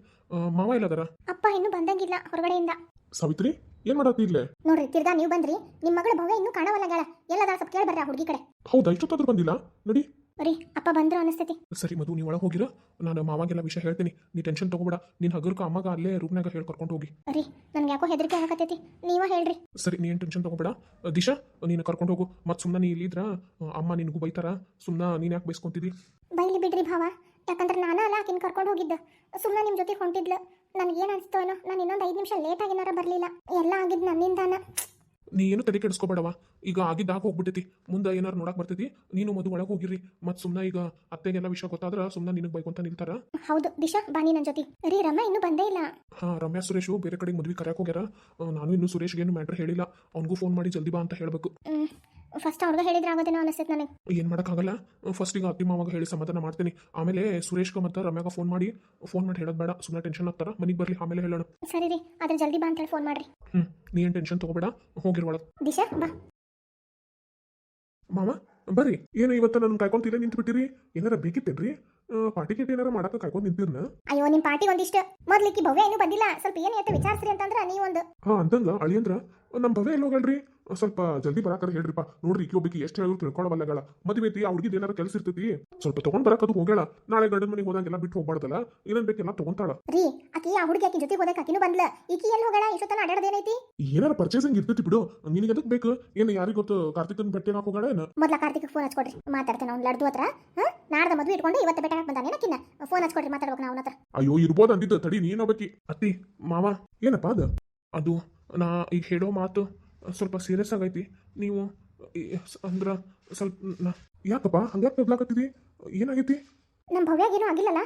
ಮಾವ ಇಲ್ಲದಾರ ಅಪ್ಪ ಇನ್ನೂ ಬಂದಂಗಿಲ್ಲ ಹೊರಗಡೆಯಿಂದ. ಸಾವಿತ್ರಿ ಏನ್ ಮಾಡತ್ತಿ ಇಲ್ಲೇ? ನೋಡ್ರಿ ತಿರ್ಗಾ ನೀವು ಬಂದ್ರಿ ನಿಮ್ಮ ಮಗಳ ಭವ್ಯ ಇನ್ನೂ ಕಾಣವಲ್ಲಗಳ ಎಲ್ಲದಾಳ ಸ್ವಲ್ಪ ಕೇಳಿ ಬರ್ರಿ ಆ ಹುಡುಗಿ ಕಡೆ. ಹೌದಾ ಇಷ್ಟೊತ್ತಾದ್ರೂ ಬಂದಿಲ್ಲ? ನಡಿ. ರೀ ಅಪ್ಪ ಬಂದ್ರು ಅನಿಸ್ತೈತಿ. ಸರಿ ಮಧು ನೀ ಒಳಗೆ ಹೋಗಿರ. ನಾನು ಮಾವಾಗೆಲ್ಲ ವಿಷಯ ಹೇಳ್ತೀನಿ. ನೀ ಟೆನ್ಷನ್ ತಗೋಬೇಡ. ನಿನ್ನ ಹಗರ್ಕ ಅಮ್ಮಗ ಅಲ್ಲೇ ರೂಮ್ನಾಗ ಹೇಳಿ ಕರ್ಕೊಂಡು ಹೋಗಿ. ಅರೆ ನನ್ಗೆ ಯಾಕೋ ಹೆದರಿಕೆ ಆಗಕತ್ತೈತಿ. ನೀವ ಹೇಳ್ರಿ. ಸರಿ ನೀನು ಟೆನ್ಷನ್ ತಗೋಬೇಡ. ದಿಶಾ ನೀನು ಕರ್ಕೊಂಡು ಹೋಗು. ಮತ್ತು ಸುಮ್ಮನೆ ನೀ ಇಲ್ಲಿದ್ರ ಅಮ್ಮ ನಿನಗೂ ಬೈತಾರ. ಸುಮ್ಮನೆ ನೀನು ಯಾಕೆ ಬೈಸ್ಕೊಂತಿದ್ದಿ? ಬೈಲಿ ಬಿಡ್ರಿ ಭಾವ. ಯಾಕಂದ್ರೆ ನಾನು ಅಲ್ಲ ಆಕಿನ ಕರ್ಕೊಂಡು ಹೋಗಿದ್ದೆ. ಸುಮ್ಮನೆ ನಿಮ್ಮ ಜೊತೆ ಹೊಂಟಿದ್ಲು. ನನಗೇನು ಅನಿಸ್ತು ಏನೋ. ನಾನು ಇನ್ನೊಂದು ಐದು ನಿಮಿಷ ಲೇಟ್ ಆಗಿನಾರ ಬರಲಿಲ್ಲ. ಎಲ್ಲ ಆಗಿದ್ದು ನನ್ನಿಂದಾನ. ನೀ ಏನು ತಲೆ ಕೆಡಿಸ್ಕೋಬೇಡವ? ಈಗ ಆಗಿದ್ದಾಗ ಹೋಗ್ಬಿಟ್ಟೈತಿ. ಮುಂದೆ ಏನಾರು ನೋಡಕ್ ಬರ್ತೈತಿ. ನೀನು ಮದು ಒಳಗೆ ಹೋಗಿರಿ ಮತ್ತು ಸುಮ್ಮನೆ ಈಗ ಅತ್ತೆಗೆಲ್ಲ ವಿಷಯ ಗೊತ್ತಾದ್ರೆ ಸುಮ್ಮನೆ ನಿನಗೆ ಬೈಕೊಂತ ನಿಲ್ತಾರ? ಹೌದು ದಿಶಾ ಬಾನಿ ನನ್ನ ಜೊತೆ. ರೀ ರಮ್ಮ ಇನ್ನೂ ಬಂದೇ ಇಲ್ಲ. ಹಾ ರಮ್ಯಾ ಸುರೇಶು ಬೇರೆ ಕಡೆಗೆ ಮದ್ವೆ ಕರೆಯಕ್ಕೆ ಹೋಗ್ಯಾರ. ಆ, ನಾನು ಇನ್ನು ಸುರೇಶ್ಗೆ ಏನು ಮ್ಯಾಟ್ರ್ ಹೇಳಿಲ್ಲ. ಅವ್ನಿಗೂ ಫೋನ್ ಮಾಡಿ ಜಲ್ದಿ ಬಾ ಅಂತ ಹೇಳಬೇಕು. ಫಸ್ಟ್ ಅವ್ರಿಗೆ ಹೇಳಿದ್ರೆ ಆಗೋದೇನೋ ಅನಿಸ್ತೈತೆ ನನಗೆ. ಏನು ಮಾಡೋಕ್ಕಾಗಲ್ಲ ಫಸ್ಟ್ ಈಗ ಅತ್ತಿ ಮಾವಾಗ ಹೇಳಿ ಸಮಾಧಾನ ಮಾಡ್ತೀನಿ. ಆಮೇಲೆ ಸುರೇಶ್ಗೆ ಮತ್ತು ರಮ್ಯಾಗ ಫೋನ್ ಮಾಡಿ ಫೋನ್ ಮಾಡಿ ಹೇಳೋದು ಬೇಡ. ಸುಮ್ಮನೆ ಟೆನ್ಷನ್ ಆಗ್ತಾರ. ಮನೆಗೆ ಬರಲಿ ಆಮೇಲೆ ಹೇಳೋಣ. ಸರಿ ರೀ ಅದ್ರ ಜಲ್ದಿ ಬಾ ಅಂತೇಳಿ ಫೋನ್ ಮಾಡ್ರಿ. ಹ್ಞೂ ನೀ ಏನು ಟೆನ್ಷನ್ ತಗೋಬೇಡ. ಹೋಗಿರ್ಬೋದು ಒಳಗೆ. ದಿಶಾ ಬಾ. ಮಾವ ಬರ್ರಿ. ಏನು ಇವತ್ತು ನನ್ನ ಕಾಯ್ಕೊಂತಿಲ್ಲ ನಿಂತು ಬಿಟ್ಟಿರಿ ಏನಾರ ಬೇಕಿತ್ತೇನ್ರಿ? ಪಾರ್ಟಿ ಗೀಟಿ ಏನಾರ ಮಾಡಕ್ಕೆ ಕಾಯ್ಕೊಂಡು ನಿಂತಿರ್ನ? ಅಯ್ಯೋ ನಿಮ್ಮ ಪಾರ್ಟಿ ಒಂದಿಷ್ಟು. ಮೊದ್ಲಿಕ್ಕಿ ಭವ್ಯ ಇನ್ನೂ ಬಂದಿಲ್ಲ. ಸ್ವಲ್ಪ ಏನು ಎತ್ತ ವಿಚಾರಿಸ್ರಿ ಅಂತಂದ್ರೆ ನೀವೊಂದು. ಹಾ ಅಂತಂದ ಅಳಿಯಂದ್ರ ನಮ್ ಭವ್ಯ ಎಲ್ಲಿ ಹೋಗಲ್ರಿ ಸ್ವಲ್ಪ ಜಲ್ದಿ ಬರಾಕರ ಹೇಳ್ರಿಪ್ಪ. ನೋಡ್ರಿ ಈಕಿ ಒಬ್ಬಕ್ಕೆ ಎಷ್ಟು ಹೇಳಿದ್ರು ತಿಳ್ಕೊಳ್ಳಬಲ್ಲಗಳ ಮದುವೆ ಐತಿ ಅವ್ರಿಗೆ ಏನಾರ ಕೆಲಸ ಇರ್ತೈತಿ? ಸ್ವಲ್ಪ ತಗೊಂಡ್ ಬರಕದು ಹೋಗ್ಯಾಳ. ನಾಳೆ ಗಂಡನ ಮನೆಗೆ ಹೋದಾಗೆಲ್ಲ ಬಿಟ್ಟು ಹೋಗ್ಬಾರ್ದಲ್ಲ? ಏನನ್ ಬೇಕೆಲ್ಲ ತಗೊಂತಾಳ. ರೀ ಆಕಿ ಆ ಹುಡುಗಿ ಆಕಿ ಜೊತೆ ಹೋದಕ್ಕೆ ಆಕಿನೂ ಬಂದ್ಲ. ಈಕಿ ಎಲ್ಲಿ ಹೋಗಳ ಇಷ್ಟೊತ್ತನ ಏನೈತಿ ಏನಾರ ಪರ್ಚೇಸಿಂಗ್ ಇರ್ತೈತಿ ಬಿಡು. ನಿನಗೆ ಎದಕ್ ಬೇಕು? ಏನು ಯಾರಿಗ್ ಗೊತ್ತು? ಕಾರ್ತಿಕನ್ ಬೆಟ್ಟೆ ಹಾಕಿ ಹೋಗಾಳ ಏನು ಮೊದ್ಲ ಕಾರ್ತಿಕ್ ಫೋನ್ ಹಚ್ಕೊಡ್ರಿ. ಮಾತಾಡ್ತೇನೆ ಅವ್ನು ಲಡ್ದು ಹತ್ರ. ಹಾ? ನಾಡ್ದ ಮದುವೆ ಇಟ್ಕೊಂಡು ಇವತ್ತು ಬೆಟ್ಟ ಬಂದಾನೆ? ಏನಕ್ಕಿ ಫೋನ್ ಹಚ್ಕೊಡ್ರಿ ಮಾತಾಡ್ಬೇಕು ನಾವು ಹತ್ರ ಅಯ್ಯೋ ಇರ್ಬೋದು ಅಂದಿದ್ದ. ತಡಿ ನೀನೋಬೇಕಿ ಅತ್ತಿ ಮಾವ ಏನಪ್ಪ ಅದು? ಅದು ನಾ ಈಗ ಹೇಳೋ ಮಾತು ಸ್ವಲ್ಪ ಸೀರಿಯಸ್ ಆಗೈತಿ. ನೀವು ಅಂದ್ರೆ ಸ್ವಲ್ಪ ಯಾಕಪ್ಪ? ಹಂಗ್ಯಾಕೆ ಬದ್ಲಾಕತ್ತಿದಿ? ಏನಾಗೈತಿ? ನಮ್ಮ ಭವ್ಯಾಗೇನೂ ಆಗಿಲ್ಲಲ್ಲ?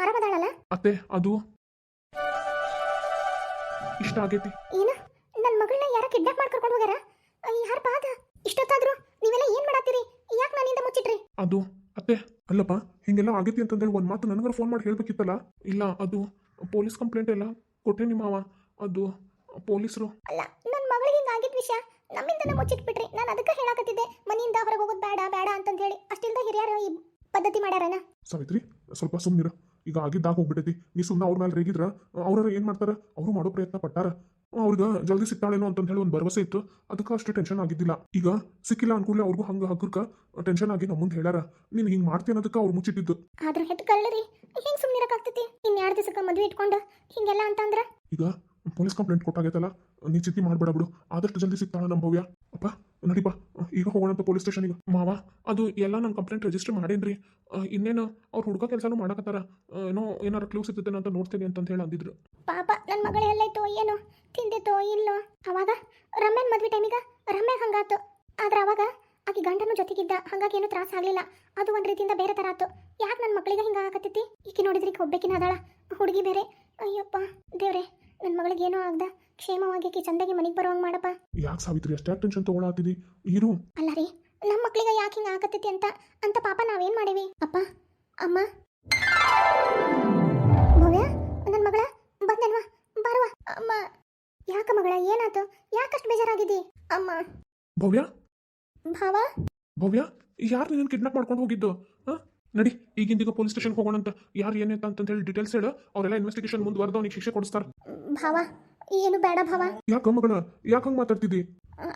ಆರಾಮದಾಳಲ್ಲ? ಅತ್ತೆ ಅದು ಇಷ್ಟ ಆಗೈತಿ. ಏನು? ನನ್ನ ಮಗಳನ್ನ ಯಾರ ಕಿಡ್ನಾಪ್ ಮಾಡಿ ಕರ್ಕೊಂಡು ಹೋಗ್ಯಾರ? ಯಾರ ಪಾದ ಇಷ್ಟೊತ್ತಾದ್ರು ನೀವೆಲ್ಲ ಏನ್ ಮಾಡಾತ್ತೀರಿ? ಯಾಕೆ ನನ್ನಿಂದ ಮುಚ್ಚಿಟ್ರಿ? ಅದು ಅತ್ತೆ ಅಲ್ಲಪ್ಪ ಹಿಂಗೆಲ್ಲ ಆಗೈತಿ ಅಂತಂದೇಳಿ ಒಂದು ಮಾತು ನನಗಾರ ಫೋನ್ ಮಾಡಿ ಹೇಳ್ಬೇಕಿತ್ತಲ್ಲ? ಇಲ್ಲ ಅದು ಪೊಲೀಸ್ ಕಂಪ್ಲೇಂಟ್ ಎಲ್ಲ ಕೊಟ್ಟೆ ಮಾವ. ಅದು ಪೊಲೀಸರು. ಅಲ್ಲ ನನ್ನ ಮಗಳಿಗೆ ಹಿಂಗ ಆಗಿದ್ ವಿಷಯ ನಮ್ಮಿಂದನೇ ಮುಚ್ಚಿಟ್ಬಿಟ್ರಿ ನಾನು ಅದಕ್ಕೆ ಹೇಳಾಕತ್ತಿದ್ದೆ. ಮನೆಯಿಂದ ಹೊರಗೆ ಹೋಗೋದು ಬೇಡ ಬೇಡ ಅಂತಂದು ಹೇಳಿ ಅಷ್ಟಿಲ್ದ ಹಿರಿಯರು ಈ ಪದ್ಧತಿ ಮಾಡ್ಯಾರನ? ಸಾವಿತ್ರಿ ಸ್ವಲ್ಪ ಸುಮ್ಮನಿರ ಈಗ ಆಗಿದ್ದಾಗ ಹೋಗ್ಬಿಟ್ಟೈತಿ ನೀ ಸುಮ್ಮನೆ ಅವ್ರ ಮೇಲೆ ರೇಗಿದ್ರ ಅವ್ರ ಏನು ಮಾಡ್ತಾರ? ಅವರು ಮಾಡೋ ಪ್ರಯತ್ನ ಪಟ್ಟಾರ. ಅವ್ರಿಗೆ ಜಲ್ದಿ ಸಿಗ್ತಾಳೇನೋ ಅಂತ ಹೇಳಿ ಒಂದು ಭರವಸೆ ಇತ್ತು. ಅದಕ್ಕೆ ಅಷ್ಟು ಟೆನ್ಷನ್ ಆಗಿದ್ದಿಲ್ಲ. ಈಗ ಸಿಕ್ಕಿಲ್ಲ ಅನ್ಕೂಡ್ಲೆ ಅವ್ರಿಗೂ ಹಂಗ ಹಕ್ಕರ್ಕ ಟೆನ್ಷನ್ ಆಗಿ ನಮ್ಮ ಮುಂದೆ ಹೇಳ್ಯಾರ. ನೀನು ಹಿಂಗೆ ಮಾಡ್ತೀನಿ ಅನ್ನೋದಕ್ಕೆ ಅವ್ರು ಮುಚ್ಚಿಟ್ಟಿದ್ದು. ಆದ್ರೆ ಹೆತ್ತು ಕಳ್ಳರಿ. ಹೆಂಗ್ ಸುಮ್ಮನಿರಕ್ಕಾಗ್ತೈತಿ ಇನ್ ಎರಡು ದಿವಸಕ್ಕೆ ಮದುವೆ ಇಟ್ಕೊಂಡು ಹಿಂಗೆಲ್ಲ ಅಂತಂದ್ರ? ಈಗ ಪೊಲೀಸ್ ಕಂಪ್ಲೇಂಟ್ ಕೊಟ್ಟಾಗೈತಲ್ಲ? ನೀ ಚಿಂತೆ ಮಾಡ್ಬೇಡ ಬಿಡು. ಆದಷ್ಟು ಜಲ್ದಿ ಸಿಗ್ತಾಳ ನಮ್ಮ ಭವ್ಯ. ಅಪ್ಪ ನಡಿಪ ಈಗ ಹೋಗೋಣಂತ ಪೊಲೀಸ್ ಸ್ಟೇಷನಿಗೆ ಮಾವ, ಅದು ಎಲ್ಲ ನಾನು ಕಂಪ್ಲೇಂಟ್ ರಿಜಿಸ್ಟರ್ ಮಾಡೇನ್ರಿ. ಇನ್ನೇನು ಅವ್ರು ಹುಡುಗ ಕೆಲಸನೂ ಮಾಡಕತ್ತಾರ. ಏನೋ ಏನಾರ ಕ್ಲೂ ಸಿಗ್ತದೆ ಅಂತ ನೋಡ್ತೇನೆ ಅಂತ ಹೇಳಿ ಅಂದಿದ್ರು. ಪಾಪ ನನ್ನ ಮಗಳು ಎಲ್ಲೈತೋ ಏನೋ? ತಿಂದಿತ್ತೋ ಇಲ್ಲೋ? ಅವಾಗ ರಮ್ಯನ್ ಮದ್ವೆ ಟೈಮಿಗ ರಮ್ಯ ಹಂಗಾತು. ಆದ್ರೆ ಅವಾಗ ಆಕಿ ಗಂಡನು ಜೊತೆಗಿದ್ದ. ಹಂಗಾಗಿ ಏನು ತ್ರಾಸ ಆಗ್ಲಿಲ್ಲ. ಅದು ಒಂದ್ ರೀತಿಯಿಂದ ಬೇರೆ ತರ ಆತು. ಯಾಕೆ ನನ್ನ ಮಕ್ಕಳಿಗೆ ಹಿಂಗ ಆಗತ್ತೈತಿ ಈಕಿ ನೋಡಿದ್ರಿ ಒಬ್ಬಾಕಿನ ಅದಾಳ. ಹುಡುಗಿ ಬೇರೆ. ಅಯ್ಯಪ್ಪ, ದೇವ್ರೆ ನನ್ನ ಮಗಳಿಗೆ ಏನೋ ಆಗ್ದ? ಕ್ಷೇಮವಾಗಿ ಆಕಿ ಚಂದಾಗಿ ಮನೆಗೆ ಬರೋಂಗ್ ಮಾಡಪ್ಪ. ಯಾಕೆ ಸಾವಿತ್ರಿ ಅಷ್ಟೇ ಟೆನ್ಷನ್ ತಗೊಳತ್ತಿದಿ ಇರು ಅಲ್ಲ ರೀ ನಮ್ಮ ಮಕ್ಕಳಿಗೆ ಯಾಕೆ ಹಿಂಗೆ ಆಗತ್ತೈತಿ ಅಂತ ಅಂತ ಪಾಪ ನಾವೇನು ಮಾಡೀವಿ? ಅಪ್ಪ ಅಮ್ಮ. ಭವ್ಯ ನನ್ನ ಮಗಳ ಬಂದನ್ವಾ ಬರುವ. ಅಮ್ಮ ಯಾಕ ಮಗಳ ಏನಾತು? ಯಾಕಷ್ಟು ಬೇಜಾರಾಗಿದ್ದಿ? ಅಮ್ಮ. ಭವ್ಯ? ಭಾವ? ಭವ್ಯ ಯಾರು ನೀನು ಕಿಡ್ನಾಪ್ ಮಾಡ್ಕೊಂಡು ಹೋಗಿದ್ದು? ನಡಿ ಈಗಿಂದೀಗ ಪೊಲೀಸ್ ಸ್ಟೇಷನ್ಗೆ ಹೋಗೋಣಂತ ಯಾರು ಏನೈತ ಅಂತ ಹೇಳಿ ಡೀಟೇಲ್ಸ್ ಹೇಳು. ಅವರೆಲ್ಲ ಇನ್ವೆಸ್ಟಿಗೇಷನ್ ಮುಂದುವರೆದು ಅವನಿಗೆ ಶಿಕ್ಷೆ ಕೊಡಿಸ್ತಾರೆ. ಭಾವ ಏನು ಬೇಡ ಭಾವ. ಯಾಕೆ ಮಗಳ? ಯಾಕೆ ಹಂಗೆ ಮಾತಾಡ್ತಿದ್ದಿ?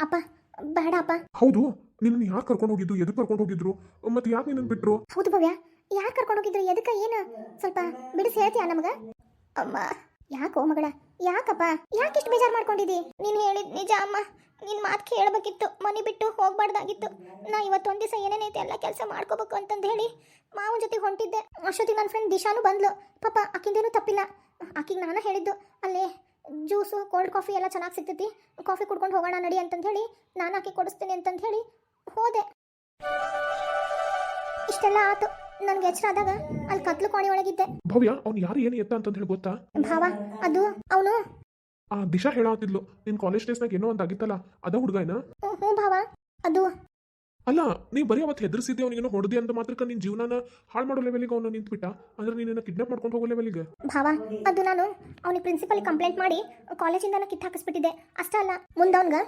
ಅಪ್ಪ ಬೇಡ ಅಪ್ಪ. ಹೌದು ನಿನ್ನ ಯಾರು ಕರ್ಕೊಂಡು ಹೋಗಿದ್ದು ಎದಕ್ಕೆ ಕರ್ಕೊಂಡು ಹೋಗಿದ್ರು? ಮತ್ತೆ ಯಾಕೆ ನಿನ್ನ ಬಿಟ್ರು? ಹೌದು ಭವ್ಯ ಯಾಕೆ ಕರ್ಕೊಂಡು ಹೋಗಿದ್ರು ಎದಕ್ಕೆ ಏನು? ಸ್ವಲ್ಪ ಬಿಡಿಸಿ ಹೇಳ್ತೀಯಾ ನಮಗ? ಅಮ್ಮ ಯಾಕೋ ಮಗಳ? ಯಾಕಪ್ಪ? ಯಾಕಿಷ್ಟು ಬೇಜಾರು ಮಾಡ್ಕೊಂಡಿದಿ? ನೀನು ಹೇಳಿದ್ ನಿಜ ಅಮ್ಮ. ನಿನ್ ಮಾತು ಕೇಳಬೇಕಿತ್ತು ಮನೆ ಬಿಟ್ಟು ಹೋಗ್ಬಾರ್ದಾಗಿತ್ತು. ನಾ ಇವತ್ತೊಂದು ದಿವಸ ಏನೇನೈತೆ ಎಲ್ಲ ಕೆಲಸ ಮಾಡ್ಕೋಬೇಕು ಅಂತಂದು ಹೇಳಿ ಮಾವನ ಜೊತೆ ಹೊಂಟಿದ್ದೆ. ಅಷ್ಟೊತ್ತಿಗೆ ನನ್ನ ಫ್ರೆಂಡ್ ದಿಶಾನು ಬಂದ್ಲು. ಪಾಪ ಆಕಿಂದೇನು ತಪ್ಪಿಲ್ಲ. ಆಕಿಗೆ ನಾನು ಹೇಳಿದ್ದು ಅಲ್ಲೇ ಜ್ಯೂಸು ಕೋಲ್ಡ್ ಕಾಫಿ ಎಲ್ಲ ಚೆನ್ನಾಗಿ ಸಿಗ್ತೈತಿ ಕಾಫಿ ಕುಡ್ಕೊಂಡು ಹೋಗೋಣ ನಡಿ ಅಂತಂದು ಹೇಳಿ ನಾನು ಆಕಿ ಕೊಡಿಸ್ತೀನಿ ಅಂತಂದು ಹೇಳಿ ಹೋದೆ. ಇಷ್ಟೆಲ್ಲ ಆತು. ನನ್ಗೆ ಎಚ್ಚರ ಆದಾಗ ಅಲ್ಲಿ ಕತ್ಲು ಕೋಣೆ ಒಳಗಿದ್ದೆ. ಭವ್ಯ ಅವ್ನು ಯಾರು ಏನು ಎತ್ತ ಅಂತ ಹೇಳಿ ಗೊತ್ತಾ? ಭಾವ ಅದು ಅವನು ಆ ದಿಶಾ ಹೇಳಾತಿದ್ಲು ನಿನ್ ಕಾಲೇಜ್ ಡೇಸ್ನಾಗ ಏನೋ ಒಂದು ಆಗಿತ್ತಲ್ಲ ಅದ ಹುಡುಗ ಏನ ಹ್ಞೂ ಭಾವ ಅದು. ಅಲ್ಲ ನೀ ಬರೀ ಅವತ್ತು ಹೆದರ್ಸಿದ್ದೆ ಅವನಿಗೇನೋ ಹೊಡೆದಿ ಅಂತ ಮಾತ್ರ ನಿನ್ ಜೀವನನ ಹಾಳು ಮಾಡೋ ಲೆವೆಲಿಗೆ ಅವನು ನಿಂತ್ಬಿಟ್ಟ? ಅಂದ್ರೆ ನೀನನ್ನ ಕಿಡ್ನಾಪ್ ಮಾಡ್ಕೊಂಡು ಹೋಗೋ ಲೆವೆಲಿಗೆ ಭಾವ ಅದು ನಾನು ಅವನಿಗೆ ಪ್ರಿನ್ಸಿಪಲ್ ಕಂಪ್ಲೇಂಟ್ ಮಾಡಿ ಕಾಲೇಜಿಂದ ಕಿತ್ತು ಹಾಕಿಸ್ಬಿಟ್ಟಿದ್ದೆ ಅಷ್ಟೇ ಅಲ್ಲ ಮುಂದೆ ಅವ್ನ್ಗೆ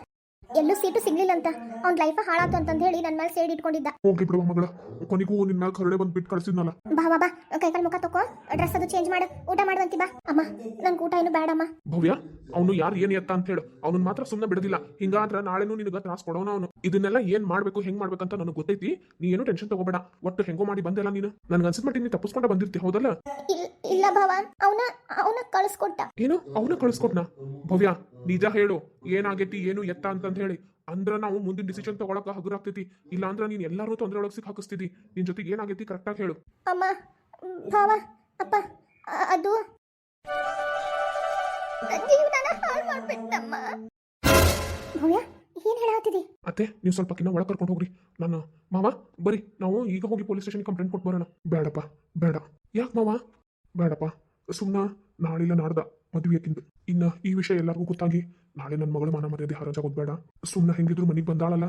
ಎಲ್ಲೂ ಸೀಟು ಸಿಗ್ಲಿಲ್ಲ ಅಂತ ಅವ್ನ್ ಲೈಫ್ ಹಾಳಾತು ಅಂತ ಹೇಳಿ ನನ್ನ ಮೇಲೆ ಸೇಡ್ ಇಟ್ಕೊಂಡಿದ್ದ. ಹೋಗ್ಲಿ ಬಿಡುವ ಮಗಳ. ಕೊನೆಗೂ ನಿನ್ನ ಮೇಲೆ ಕರಡೆ ಬಂದ್ ಬಿಟ್ಟು ಕಳ್ಸಿದ್ನಲ್ಲ. ಬಾ ಬಾ ಬಾ. ಕೈಕಾಲ್ ಮುಖ ತಕೋ. ಡ್ರೆಸ್ ಅದು ಚೇಂಜ್ ಮಾಡು. ಊಟ ಮಾಡುವಂತಿ ಬಾ. ಅಮ್ಮ ನಂಗೆ ಊಟ ಏನು ಬೇಡಮ್ಮ ಭವ್ಯ ಅವನು ಯಾರು ಏನ್ ಎತ್ತ ಅಂತ ಹೇಳು. ಅವನು ಮಾತ್ರ ಸುಮ್ಮನೆ ಬಿಡೋದಿಲ್ಲ. ಹಿಂಗಾದ್ರ ನಾಳೆನು ನಿನಗ ತ್ರಾಸ್ ಕೊಡೋಣ ಅವನು. ಇದನ್ನೆಲ್ಲ ಏನ್ ಮಾಡ್ಬೇಕು ಹೆಂಗ್ ಮಾಡ್ಬೇಕಂತ ನನಗೆ ಗೊತ್ತೈತಿ. ನೀ ಏನು ಟೆನ್ಷನ್ ತಗೋಬೇಡ. ಒಟ್ಟು ಹೆಂಗೋ ಮಾಡಿ ಬಂದೆಲ್ಲ ನೀನು. ನನ್ಗೆ ಅನ್ಸಿದ ಮಟ್ಟಿಗೆ ನೀ ತಪ್ಪಿಸ್ಕೊಂಡ ಬಂದಿರ್ತಿ ಹೌದಲ್ಲ? ಇಲ್ಲ ಭಾವ. ಅವನ ಅವನ ಕಳಿಸ್ಕೊಟ್ಟ. ಏನು? ಅವನ ಕಳಿಸ್ಕೊಟ್ನ? ಭವ್ಯ ನಿಜ ಹೇಳು ಏನಾಗೈತಿ ಏನು ಎತ್ತ ಅಂತಂತ ಹೇಳಿ. ಅಂದ್ರ ನಾವು ಮುಂದಿನ ಡಿಸಿಷನ್ ತಗೊಳಕ ಹಗುರಾಗ್ತೈತಿ. ಇಲ್ಲ ಅಂದ್ರ ನೀನ್ ಎಲ್ಲಾರು ತೊಂದರೆ ಒಳಗ್ ಸಿಕ್ ಹಾಕಿಸ್ತಿದಿ ನಿನ್ ಜೊತೆಗೆ ಏನಾಗೈತಿ ಕರೆಕ್ಟಾಗಿ ಹೇಳು. ಅಮ್ಮ ಭಾವ ಅಪ್ಪ ಅದು. ಜೀವನನ ಹಾಳು ಮಾಡ್ಬಿಟ್ಟಮ್ಮ ಭವ್ಯ ಏನ್ ಹೇಳಾತಿದಿ ಅತ್ತೆ ನೀವು ಸ್ವಲ್ಪ ಕಿನ್ನ ಒಳಗೆ ಕರ್ಕೊಂಡು ಹೋಗ್ರಿ. ನಾನು ಮಾವ ಬರಿ ನಾವು ಈಗ ಹೋಗಿ ಪೊಲೀಸ್ ಸ್ಟೇಷನ್ ಕಂಪ್ಲೇಂಟ್ ಕೊಟ್ಟು ಬರೋಣ. ಬೇಡಪ್ಪ ಬೇಡ. ಯಾಕೆ ಮಾವ? ಬೇಡಪ್ಪ. ಸುಮ್ಮನ ನಾಳಿಲ್ಲ ನಾಡ್ದ ಮದುವೆಕ್ಕಿಂದು ಇನ್ನ ಈ ವಿಷಯ ಎಲ್ಲರಿಗೂ ಗೊತ್ತಾಗಿ, ನಾಳೆ ನನ್ನ ಮಗಳು ಮಾನ ಮರ್ಯಾದೆ ಹಾರಾಜಾಗೋದ್ಬೇಡ ಸುಮ್ಮನೆ ಹೆಂಗಿದ್ರು ಮನೆಗೆ ಬಂದಾಳಲ್ಲ.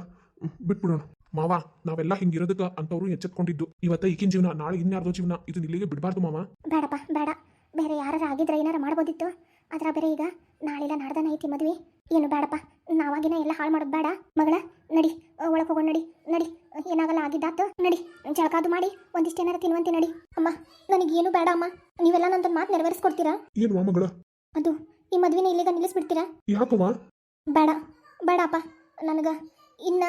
ಬಿಟ್ಬಿಡೋಣ. ಮಾವ, ನಾವೆಲ್ಲ ಹಿಂಗಿರೋದಕ್ಕ ಅಂತವ್ರು ಎಚ್ಚೆತ್ಕೊಂಡಿದ್ದು. ಇವತ್ತ ಈಗಿನ ಜೀವನ, ನಾಳೆ ಇನ್ಯಾರ್ದೋ ಜೀವನ ಇದನ್ನ ಇಲ್ಲಿಗೆ ಬಿಡಬಾರ್ದು ಮಾವ. ಬೇಡಪ್ಪ, ಬೇಡ. ಬೇರೆ ಯಾರು ಆಗಿದ್ರೆ ಏನಾರ ಮಾಡ್ಬೋದಿತ್ತು? ಅದ್ರ ಬೇರೆ ಈಗ ನಾಳೆಲ್ಲ ನಾಡ್ದನ ಐತಿ ಮದುವೆ. ಏನು ಬೇಡಪ್ಪ ನಾವಾಗಿನ ಎಲ್ಲ ಹಾಳು ಮಾಡೋದು ಬೇಡ ಮಗಳ ನಡಿ ಒಳಗೆ ಹೋಗೋಣ ನಡಿ ನಡಿ. ಏನಾಗಲ್ಲ ಆಗಿದ್ದಾತು ನಡಿ. ಜಳಕಾದು ಮಾಡಿ ಒಂದಿಷ್ಟು ಏನಾರ ತಿನ್ನುವಂತೆ ನಡಿ. ಅಮ್ಮ ನನಗೇನು ಬೇಡ ಅಮ್ಮ. ನೀವೆಲ್ಲ ನನ್ನ ಮಾತು ನೆರವೇರಿಸ್ಕೊಡ್ತೀರಾ? ಏನು ಮಗಳ? ಅದು ಈ ಮದುವೆನ ಇಲ್ಲಿಗ ನಿಲ್ಲಿಸ್ಬಿಡ್ತೀರಾ? ಯಾಕವ್ವ? ಬೇಡ ಬೇಡಪ್ಪ ನನಗೆ ಇನ್ನ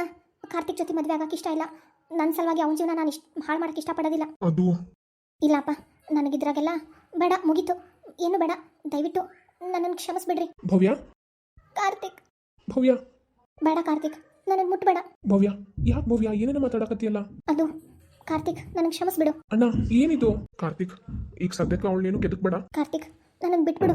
ಕಾರ್ತಿಕ್ ಜೊತೆ ಮದುವೆ ಆಗಕ್ಕೆ ಇಷ್ಟ ಇಲ್ಲ. ನನ್ನ ಸಲುವಾಗಿ ಅವನ ಜೀವನ ನಾನು ಇಷ್ಟ ಹಾಳು ಮಾಡಕ್ಕೆ ಇಷ್ಟಪಡೋದಿಲ್ಲ. ಅದು? ಇಲ್ಲಪ್ಪ ನನಗಿದ್ರಾಗೆಲ್ಲ ಬೇಡ ಮುಗೀತು. ಏನು ಬೇಡ ದಯವಿಟ್ಟು. ನನ್ನನ್ನು ಕ್ಷಮಿಸ್ಬಿಡ್ರಿ. ಭವ್ಯ. ಕಾರ್ತಿಕ್. ಭವ್ಯ. ಬೇಡ ಕಾರ್ತಿಕ್ ನನ್ನನ್ನು ಮುಟ್ಬೇಡ. ಭವ್ಯ. ಯಾಕೆ ಭವ್ಯ? ಏನೇನು ಮಾತಾಡಕತ್ತಿಯಲ್ಲ? ಅದು ಕಾರ್ತಿಕ್ ನನಗೆ ಕ್ಷಮಿಸ್ಬಿಡು. ಅಣ್ಣ ಏನಿದು? ಕಾರ್ತಿಕ್ ಈಗ ಸದ್ಯಕ್ಕೆ ಅವಳನ್ನೇನು ಕೆದಕ್ಬೇಡ. ಕಾರ್ತಿಕ್ ನನ್ನನ್ನು ಬಿಟ್ಬಿಡು.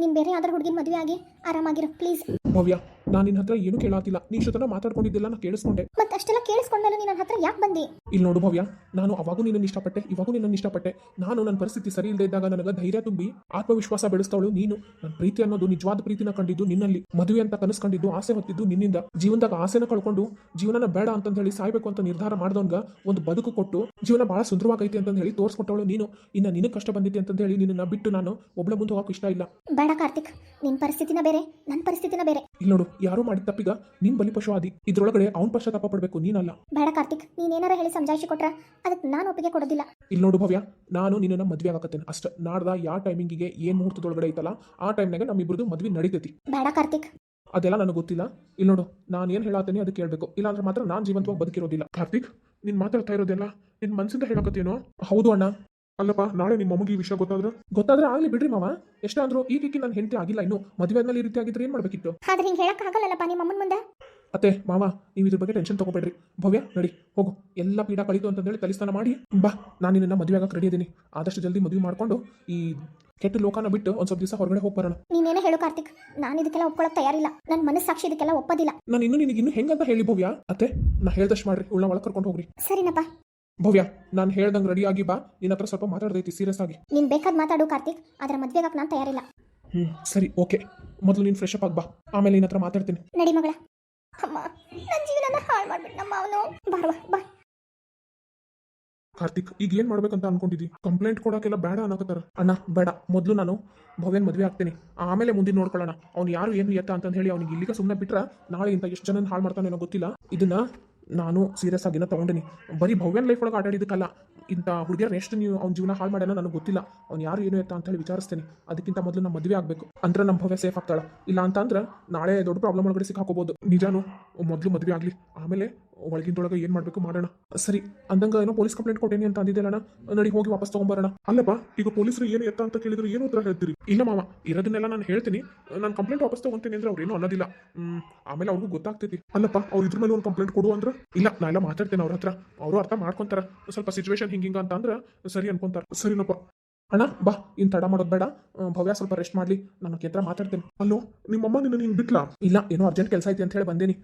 ನೀನು ಬೇರೆ ಯಾವ್ದಾರು ಹುಡುಗಿನ ಮದುವೆ ಆಗಿ ಆರಾಮಾಗಿರು ಪ್ಲೀಸ್. ಭವ್ಯ. ನಾನು ನಿನ್ನ ಹತ್ರ ಏನು ಕೇಳಾತಿಲ್ಲ. ನೀ ಇಷ್ಟೊತ್ತನ ಮಾತಾಡ್ಕೊಂಡಿದ್ದಿಲ್ಲ ನಾನು ಕೇಳಿಸ್ಕೊಂಡೆ. ಮತ್ತೆ ಅಷ್ಟೆಲ್ಲ ಕೇಳಿಸ್ಕೊಂಡ್ಮೇಲೆ ನೀನು ನನ್ನ ಹತ್ರ ಯಾಕೆ ಬಂದಿ? ಇಲ್ಲಿ ನೋಡು ಭವ್ಯ ನಾನು ಅವಾಗೂ ನಿನ್ನನ್ನು ಇಷ್ಟಪಟ್ಟೆ ಇವಾಗೂ ನಿನ್ನನ್ನು ಇಷ್ಟಪಟ್ಟೆ. ನಾನು ನನ್ನ ಪರಿಸ್ಥಿತಿ ಸರಿ ಇಲ್ಲದೆ ಇದ್ದಾಗ ನನಗೆ ಧೈರ್ಯ ತುಂಬಿ ಆತ್ಮವಿಶ್ವಾಸ ಬೆಳೆಸ್ತವಳು ನೀನು. ನನ್ನ ಪ್ರೀತಿ ಅನ್ನೋದು ನಿಜವಾದ ಪ್ರೀತಿನ ಕಂಡಿದ್ದು ನಿನ್ನಲ್ಲಿ. ಮದುವೆ ಅಂತ ಕನಸು ಕಂಡಿದ್ದು ಆಸೆ ಹೊತ್ತಿದ್ದು ನಿನ್ನಿಂದ. ಜೀವನದಾಗ ಆಸೆನ ಕಳ್ಕೊಂಡು ಜೀವನನ ಬೇಡ ಅಂತ ಹೇಳಿ ಸಾಯ್ಬೇಕು ಅಂತ ನಿರ್ಧಾರ ಮಾಡಿದವನ್ಗ ಒಂದು ಬದುಕು ಕೊಟ್ಟು ಜೀವನ ಬಹಳ ಸುಂದರವಾಗೈತಿ ಅಂತ ಹೇಳಿ ತೋರಿಸ್ಕೊಟ್ಟವಳು ನೀನು. ಇನ್ನ ನಿನಗೆ ಕಷ್ಟ ಬಂದಿದೆ ಅಂತ ಹೇಳಿ ನಿನ್ನ ಬಿಟ್ಟು ನಾನು ಒಬ್ಳ ಮುಂದೆ ಹೋಗಕ್ಕೆ ಇಷ್ಟ ಇಲ್ಲ. ಬೇಡ ಕಾರ್ತಿಕ್ ನಿನ್ನ ಪರಿಸ್ಥಿತಿನ ಬೇರೆ ನನ್ನ ಪರಿಸ್ಥಿತಿನ ಬೇರೆ. ಇಲ್ಲಿ ನೋಡು ಯಾರು ಮಾಡಿದ ತಪ್ಪಿಗ ನೀನ್ ಬಲಿಪಶು ಆದಿ ಇದ್ರೊಳಗಡೆ ಅವ್ನ ಪಶ್ಚಾತ್ತಾಪ ಪಡ್ಬೇಕು ನೀನಲ್ಲ. ಬೇಡ ಕಾರ್ತಿಕ್ ನೀನೇನಾರ ಹೇಳಿ ಸಮಜಾಯಿಸಿ ಕೊಟ್ರ? ಅದಕ್ಕೆ ನಾನು ಒಪ್ಪಿಗೆ ಕೊಡೋದಿಲ್ಲ. ಇಲ್ಲಿ ನೋಡು ಭವ್ಯ ನಾನು ನಿನ್ನ ಮದ್ವೆ ಆಗಕತ್ತೇನೆ. ಅಷ್ಟ ನಾಡ್ದ ಯಾವ ಟೈಮಿಂಗಿಗೆ ಏನ್ ಮುಹೂರ್ತದೊಳಗಡೆ ಐತಲ್ಲ ಆ ಟೈಮ್ನಾಗ ನಮ್ಮಿಬ್ರದ್ದು ಮದ್ವೆ ನಡೀತೈತಿ. ಬೇಡ ಕಾರ್ತಿಕ್. ಅದೆಲ್ಲ ನನಗೆ ಗೊತ್ತಿಲ್ಲ. ಇಲ್ಲಿ ನೋಡು ನಾನು ಏನು ಹೇಳತ್ತೇನೆ ಅದಕ್ಕೆ ಕೇಳಬೇಕು ಇಲ್ಲಾಂದ್ರೆ ಮಾತ್ರ ನಾನು ಜೀವಂತವಾಗಿ ಬದುಕಿರೋದಿಲ್ಲ. ಕಾರ್ತಿಕ್ ನೀನ್ ಮಾತಾಡ್ತಾ ಇರೋದೆಲ್ಲ ನಿನ್ ಮನ್ಸಿಂದ ಹೇಳಕತ್ತೇನೋ? ಹೌದು ಅಣ್ಣ. ಅಲ್ಲಪ್ಪ ನಾಳೆ ನಿಮ್ಮ ಮಮ್ಮಗೆ ಈ ವಿಷಯ ಗೊತ್ತಾದ್ರೆ? ಗೊತ್ತಾದ್ರೆ ಆಗ್ಲಿ ಬಿಡ್ರಿ ಮಾವ. ಈ ಈಗೀಗ ನನ್ನ ಹೆಂಡತಿ ಆಗಿಲ್ಲ ಇನ್ನು. ಮದುವೆ ಆದ್ಮೇಲೆ ಈ ರೀತಿ ಆಗಿದ್ರೆ ಏನ್ ಮಾಡ್ಬೇಕಿತ್ತು? ಆದ್ರೆ ಹಿಂಗೆ ಆಗಲ್ಲಪ್ಪ ನಿಮ್ಮ ಅಮ್ಮನ ಮುಂದೆ? ಅತ್ತೆ ಮಾವ ನೀವು ಇದ್ರ ಬಗ್ಗೆ ಟೆನ್ಷನ್ ತಗೋಬೇಡ್ರಿ. ಭವ್ಯ ನಡಿ ಹೋಗು. ಎಲ್ಲ ಪೀಡ ಕಳಿತು ಅಂತಂದೇಳಿ ತಲಿಸ್ತಾನ ಮಾಡಿ. ಬಾ ನಾನು ನಿನ್ನ ಮದುವೆ ಆಗಕ್ಕೆ ರೆಡಿ ಇದೀನಿ. ಆದಷ್ಟು ಜಲ್ದಿ ಮದುವೆ ಮಾಡ್ಕೊಂಡು ಈ ಕೆಟ್ಟ ಲೋಕನ ಬಿಟ್ಟು ಒಂದ್ ಸ್ವಲ್ಪ ದಿವಸ ಹೊರಗಡೆ ಹೋಗಿ ಬರೋಣ. ನೀನೇನ ಹೇಳು ಕಾರ್ತಿಕ್. ನಾನು ಇದಕ್ಕೆಲ್ಲ ಒಪ್ಕೊಳಕ್ ತಯಾರಿಲ್ಲ. ನನ್ನ ಮನಸ್ಸಾಕ್ಷಿ ಇದಕ್ಕೆಲ್ಲ ಒಪ್ಪದಿಲ್ಲ. ನಾನು ಇನ್ನು ನಿನಗೆ ಇನ್ನು ಹೆಂಗಂತ ಹೇಳಿ ಭವ್ಯ? ಅತ್ತೆ ನಾ ಹೇಳ್ದಷ್ಟು ಮಾಡ್ರಿ. ಉಳ್ಳ ಒಳಗೆ ಕರ್ಕೊಂಡು ಹೋಗ್ರಿ. ಸರಿನಪ್ಪ. ಭವ್ಯ ನಾನು ಹೇಳ್ದಂಗೆ ರೆಡಿ ಆಗಿ ಬಾ. ನಿನ್ನ ಹತ್ರ ಸ್ವಲ್ಪ ಮಾತಾಡ್ದೈತಿ ಸೀರಿಯಸ್ ಆಗಿ. ನೀನ್ ಬೇಕಾದ್ ಮಾತಾಡು ಕಾರ್ತಿಕ್. ಆದ್ರೆ ಮದ್ವೆಗಾಕ್ ನಾನ್ ತಯಾರಿಲ್ಲ. ಹ್ಞೂ ಸರಿ ಓಕೆ ಮೊದಲು ನೀನು ಫ್ರೆಶ್ ಅಪ್ ಆಗಿ ಬಾ. ಆಮೇಲೆ ನಿನ್ನ ಹತ್ರ ಮಾತಾಡ್ತೀನಿ. ನಡಿ ಮಗಳ. ಅಮ್ಮ ಜೀವನನ ಹಾಳು ಮಾಡ್ಬಿಟ್ನಮ್ಮ ಅವನು. ಬಾರ್ವಾ ಬಾ ಕಾರ್ತಿಕ್ ಈಗ ಏನು ಮಾಡ್ಬೇಕಂತ ಅನ್ಕೊಂಡಿದ್ದಿ? ಕಂಪ್ಲೇಂಟ್ ಕೊಡಕ್ಕೆಲ್ಲ ಬೇಡ ಅನ್ನಕತ್ತಾರ. ಅಣ್ಣ ಬೇಡ. ಮೊದಲು ನಾನು ಭವ್ಯನ್ ಮದ್ವೆ ಆಗ್ತೀನಿ. ಆಮೇಲೆ ಮುಂದಿನ ನೋಡ್ಕೊಳ್ಳೋಣ. ಅವ್ನು ಯಾರು ಏನು ಎತ್ತ ಅಂತ ಹೇಳಿ ಅವ್ನಿಗೆ ಇಲ್ಲಿಗೆ ಸುಮ್ಮನೆ ಬಿಟ್ರ ನಾಳೆ ಇಂತ ಎಷ್ಟು ಜನ ಹಾಳು ಮಾಡ್ತಾನೇನೋ ಗೊತ್ತಿಲ್ಲ. ಇದನ್ನ ನಾನು ಸೀರಿಯಸ್ ಆಗಿನ ತಗೊಂಡಿನಿ. ಬರೀ ಭವ್ಯನ್ ಲೈಫ್ ಒಳಗೆ ಆಟಾಡಿದಕ್ಕಲ್ಲ ಇಂಥ ಹುಡುಗಿಯರ್ ಎಷ್ಟು ನೀವು ಅವ್ನ ಜೀವನ ಹಾಳು ಮಾಡ್ಯಾನ ನನಗೆ ಗೊತ್ತಿಲ್ಲ. ಅವ್ನು ಯಾರು ಏನು ಎತ್ತ ಅಂತ ಹೇಳಿ ವಿಚಾರಿಸ್ತೇನೆ. ಅದಕ್ಕಿಂತ ಮೊದಲು ನಮ್ಮ ಮದುವೆ ಆಗಬೇಕು. ಅಂದ್ರೆ ನಮ್ಮ ಭವ್ಯ ಸೇಫ್ ಆಗ್ತಾಳೆ. ಇಲ್ಲ ಅಂತಂದ್ರೆ ನಾಳೆ ದೊಡ್ಡ ಪ್ರಾಬ್ಲಮ್ ಒಳಗಡೆ ಸಿಕ್ಕಾಕೋಬಹುದು ನಿಜಾನು, ಮೊದಲು ಮದುವೆ ಆಗಲಿ. ಆಮೇಲೆ ಒಳಗಿಂದೊಳಗೆ ಏನು ಮಾಡಬೇಕು ಮಾಡೋಣ. ಸರಿ ಅಂದಂಗ ಏನೋ ಪೊಲೀಸ್ ಕಂಪ್ಲೇಂಟ್ ಕೊಟ್ಟೇನಿ ಅಂತ ಅಂದಿದ್ದೆಲ್ಲಣ್ಣ ನಡಿ ಹೋಗಿ ವಾಪಸ್ ತಗೊಂಬರೋಣ. ಅಲ್ಲಪ್ಪ ಈಗ ಪೊಲೀಸರು ಏನು ಎತ್ತ ಅಂತ ಕೇಳಿದ್ರು ಏನು ಉತ್ತರ ಹೇಳ್ತೀರಿ? ಇಲ್ಲ ಮಾವ ಇರೋದನ್ನೆಲ್ಲ ನಾನು ಹೇಳ್ತೀನಿ. ನಾನು ಕಂಪ್ಲೇಂಟ್ ವಾಪಸ್ ತಗೊಂತೀನಿ ಅಂದ್ರೆ ಅವ್ರು ಏನೂ ಅನ್ನೋದಿಲ್ಲ. ಹ್ಮ್, ಆಮೇಲೆ ಅವ್ರಿಗೂ ಗೊತ್ತಾಗ್ತೈತಿ. ಅಲ್ಲಪ್ಪ ಅವ್ರು ಇದ್ರ ಮೇಲೆ ಒಂದು ಕಂಪ್ಲೇಂಟ್ ಕೊಡು ಅಂದ್ರೆ? ಇಲ್ಲ ನಾ ಎಲ್ಲ ಮಾತಾಡ್ತೇನೆ ಅವ್ರ ಹತ್ರ. ಅವರು ಅರ್ಥ ಮಾಡ್ಕೊಂತಾರ. ಸ್ವಲ್ಪ ಸಿಚುವೇಶನ್ ಹಿಂಗಿಂಗ ಅಂತ ಅಂದ್ರೆ ಸರಿ ಅನ್ಕೊಂತಾರ. ಸರಿನಪ್ಪ. ಅಣ್ಣ ಬಾ ಇನ್ ತಡ ಮಾಡೋದು ಬೇಡ. ಭವ್ಯ ಸ್ವಲ್ಪ ರೆಸ್ಟ್ ಮಾಡ್ಲಿ. ನಾನು ಕೇತ್ರ ಮಾತಾಡ್ತೇನೆ. ಅಲ್ಲೋ ನಿಮ್ಮಮ್ಮ ನಿನ್ನ ನೀನು ಬಿಟ್ಲಾ? ಇಲ್ಲ ಏನೋ ಅರ್ಜೆಂಟ್ ಕೆಲಸ ಐತಿ ಅಂತ ಹೇಳಿ ಬಂದೇನಿ.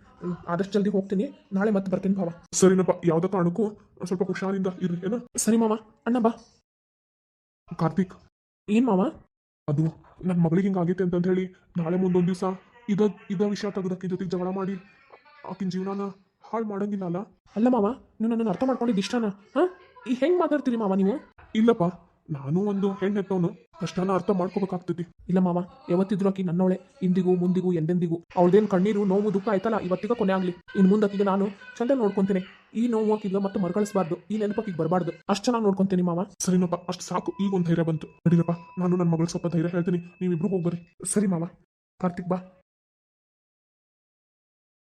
ಆದಷ್ಟು ಜಲ್ದಿ ಹೋಗ್ತೀನಿ. ನಾಳೆ ಮತ್ತೆ ಬರ್ತೀನಿ ಭಾವ. ಸರಿನಪ್ಪ ಯಾವುದೋ ಕಾರಣಕ್ಕೂ ಸ್ವಲ್ಪ ಹುಷಾರಿಂದ ಇರ್ರಿ ಏನ? ಸರಿ ಮಾವ. ಅಣ್ಣ ಬಾ. ಕಾರ್ತಿಕ್. ಏನ್ ಮಾವ? ಅದು ನನ್ನ ಮಗಳಿಗೆ ಹಿಂಗೆ ಆಗೈತೆ ಅಂತ ಹೇಳಿ ನಾಳೆ ಮುಂದೊಂದು ದಿವಸ ಇದ ಇದ ವಿಷಯ ತೆಗೆದಕ್ಕೆ ಜೊತೆಗೆ ಜಗಳ ಮಾಡಿ ಆಕಿನ ಜೀವನನ ಹಾಳು ಮಾಡಂಗಿಲ್ಲ ಅಲ್ಲ? ಅಲ್ಲ ಮಾವ ನೀವು ನನ್ನನ್ನು ಅರ್ಥ ಮಾಡ್ಕೊಂಡಿದ್ದು ಇಷ್ಟನಾ? ಹಾಂ? ಈ ಹೆಂಗೆ ಮಾತಾಡ್ತೀರಿ ಮಾವ ನೀವು? ಇಲ್ಲಪ್ಪ ನಾನು ಒಂದು ಹೆಣ್ಣೆತ್ತವನು ಕಷ್ಟನ ಅರ್ಥ ಮಾಡ್ಕೋಬೇಕಾಗ್ತದೆ. ಇಲ್ಲ ಮಾವ ಯಾವತ್ತಿದ್ರು ಆಕಿ ನನ್ನವಳೆ. ಇಂದಿಗೂ ಮುಂದಿಗೂ ಎಂದೆಂದಿಗೂ. ಅವಳದೇನು ಕಣ್ಣೀರು ನೋವು ದುಃಖ ಆಯ್ತಲ್ಲ ಇವತ್ತಿಗ ಕೊನೆ ಆಗ್ಲಿ. ಇನ್ನು ಮುಂದೆ ಆಕಿಗೆ ನಾನು ಚಂದ ನೋಡ್ಕೊಂತೇನೆ. ಈ ನೋವು ಆಕಿಗೆ ಮತ್ತೆ ಮರಗಳಿಸಬಾರ್ದು ಈ ನೆನಪಕ್ಕಿಗೆ ಬರಬಾರ್ದು. ಅಷ್ಟು ಚೆನ್ನಾಗಿ ನೋಡ್ಕೊಂತೀನಿ ಮಾವ. ಸರಿನಪ್ಪ ಅಷ್ಟು ಸಾಕು. ಈಗ ಒಂದು ಧೈರ್ಯ ಬಂತು. ನಡೀರಪ್ಪ ನಾನು ನನ್ನ ಮಗಳು ಸ್ವಲ್ಪ ಧೈರ್ಯ ಹೇಳ್ತೀನಿ. ನೀವಿಬ್ರು ಹೋಗ್ಬರಿ ಸರಿ ಮಾವ. ಕಾರ್ತಿಕ್ ಬಾ.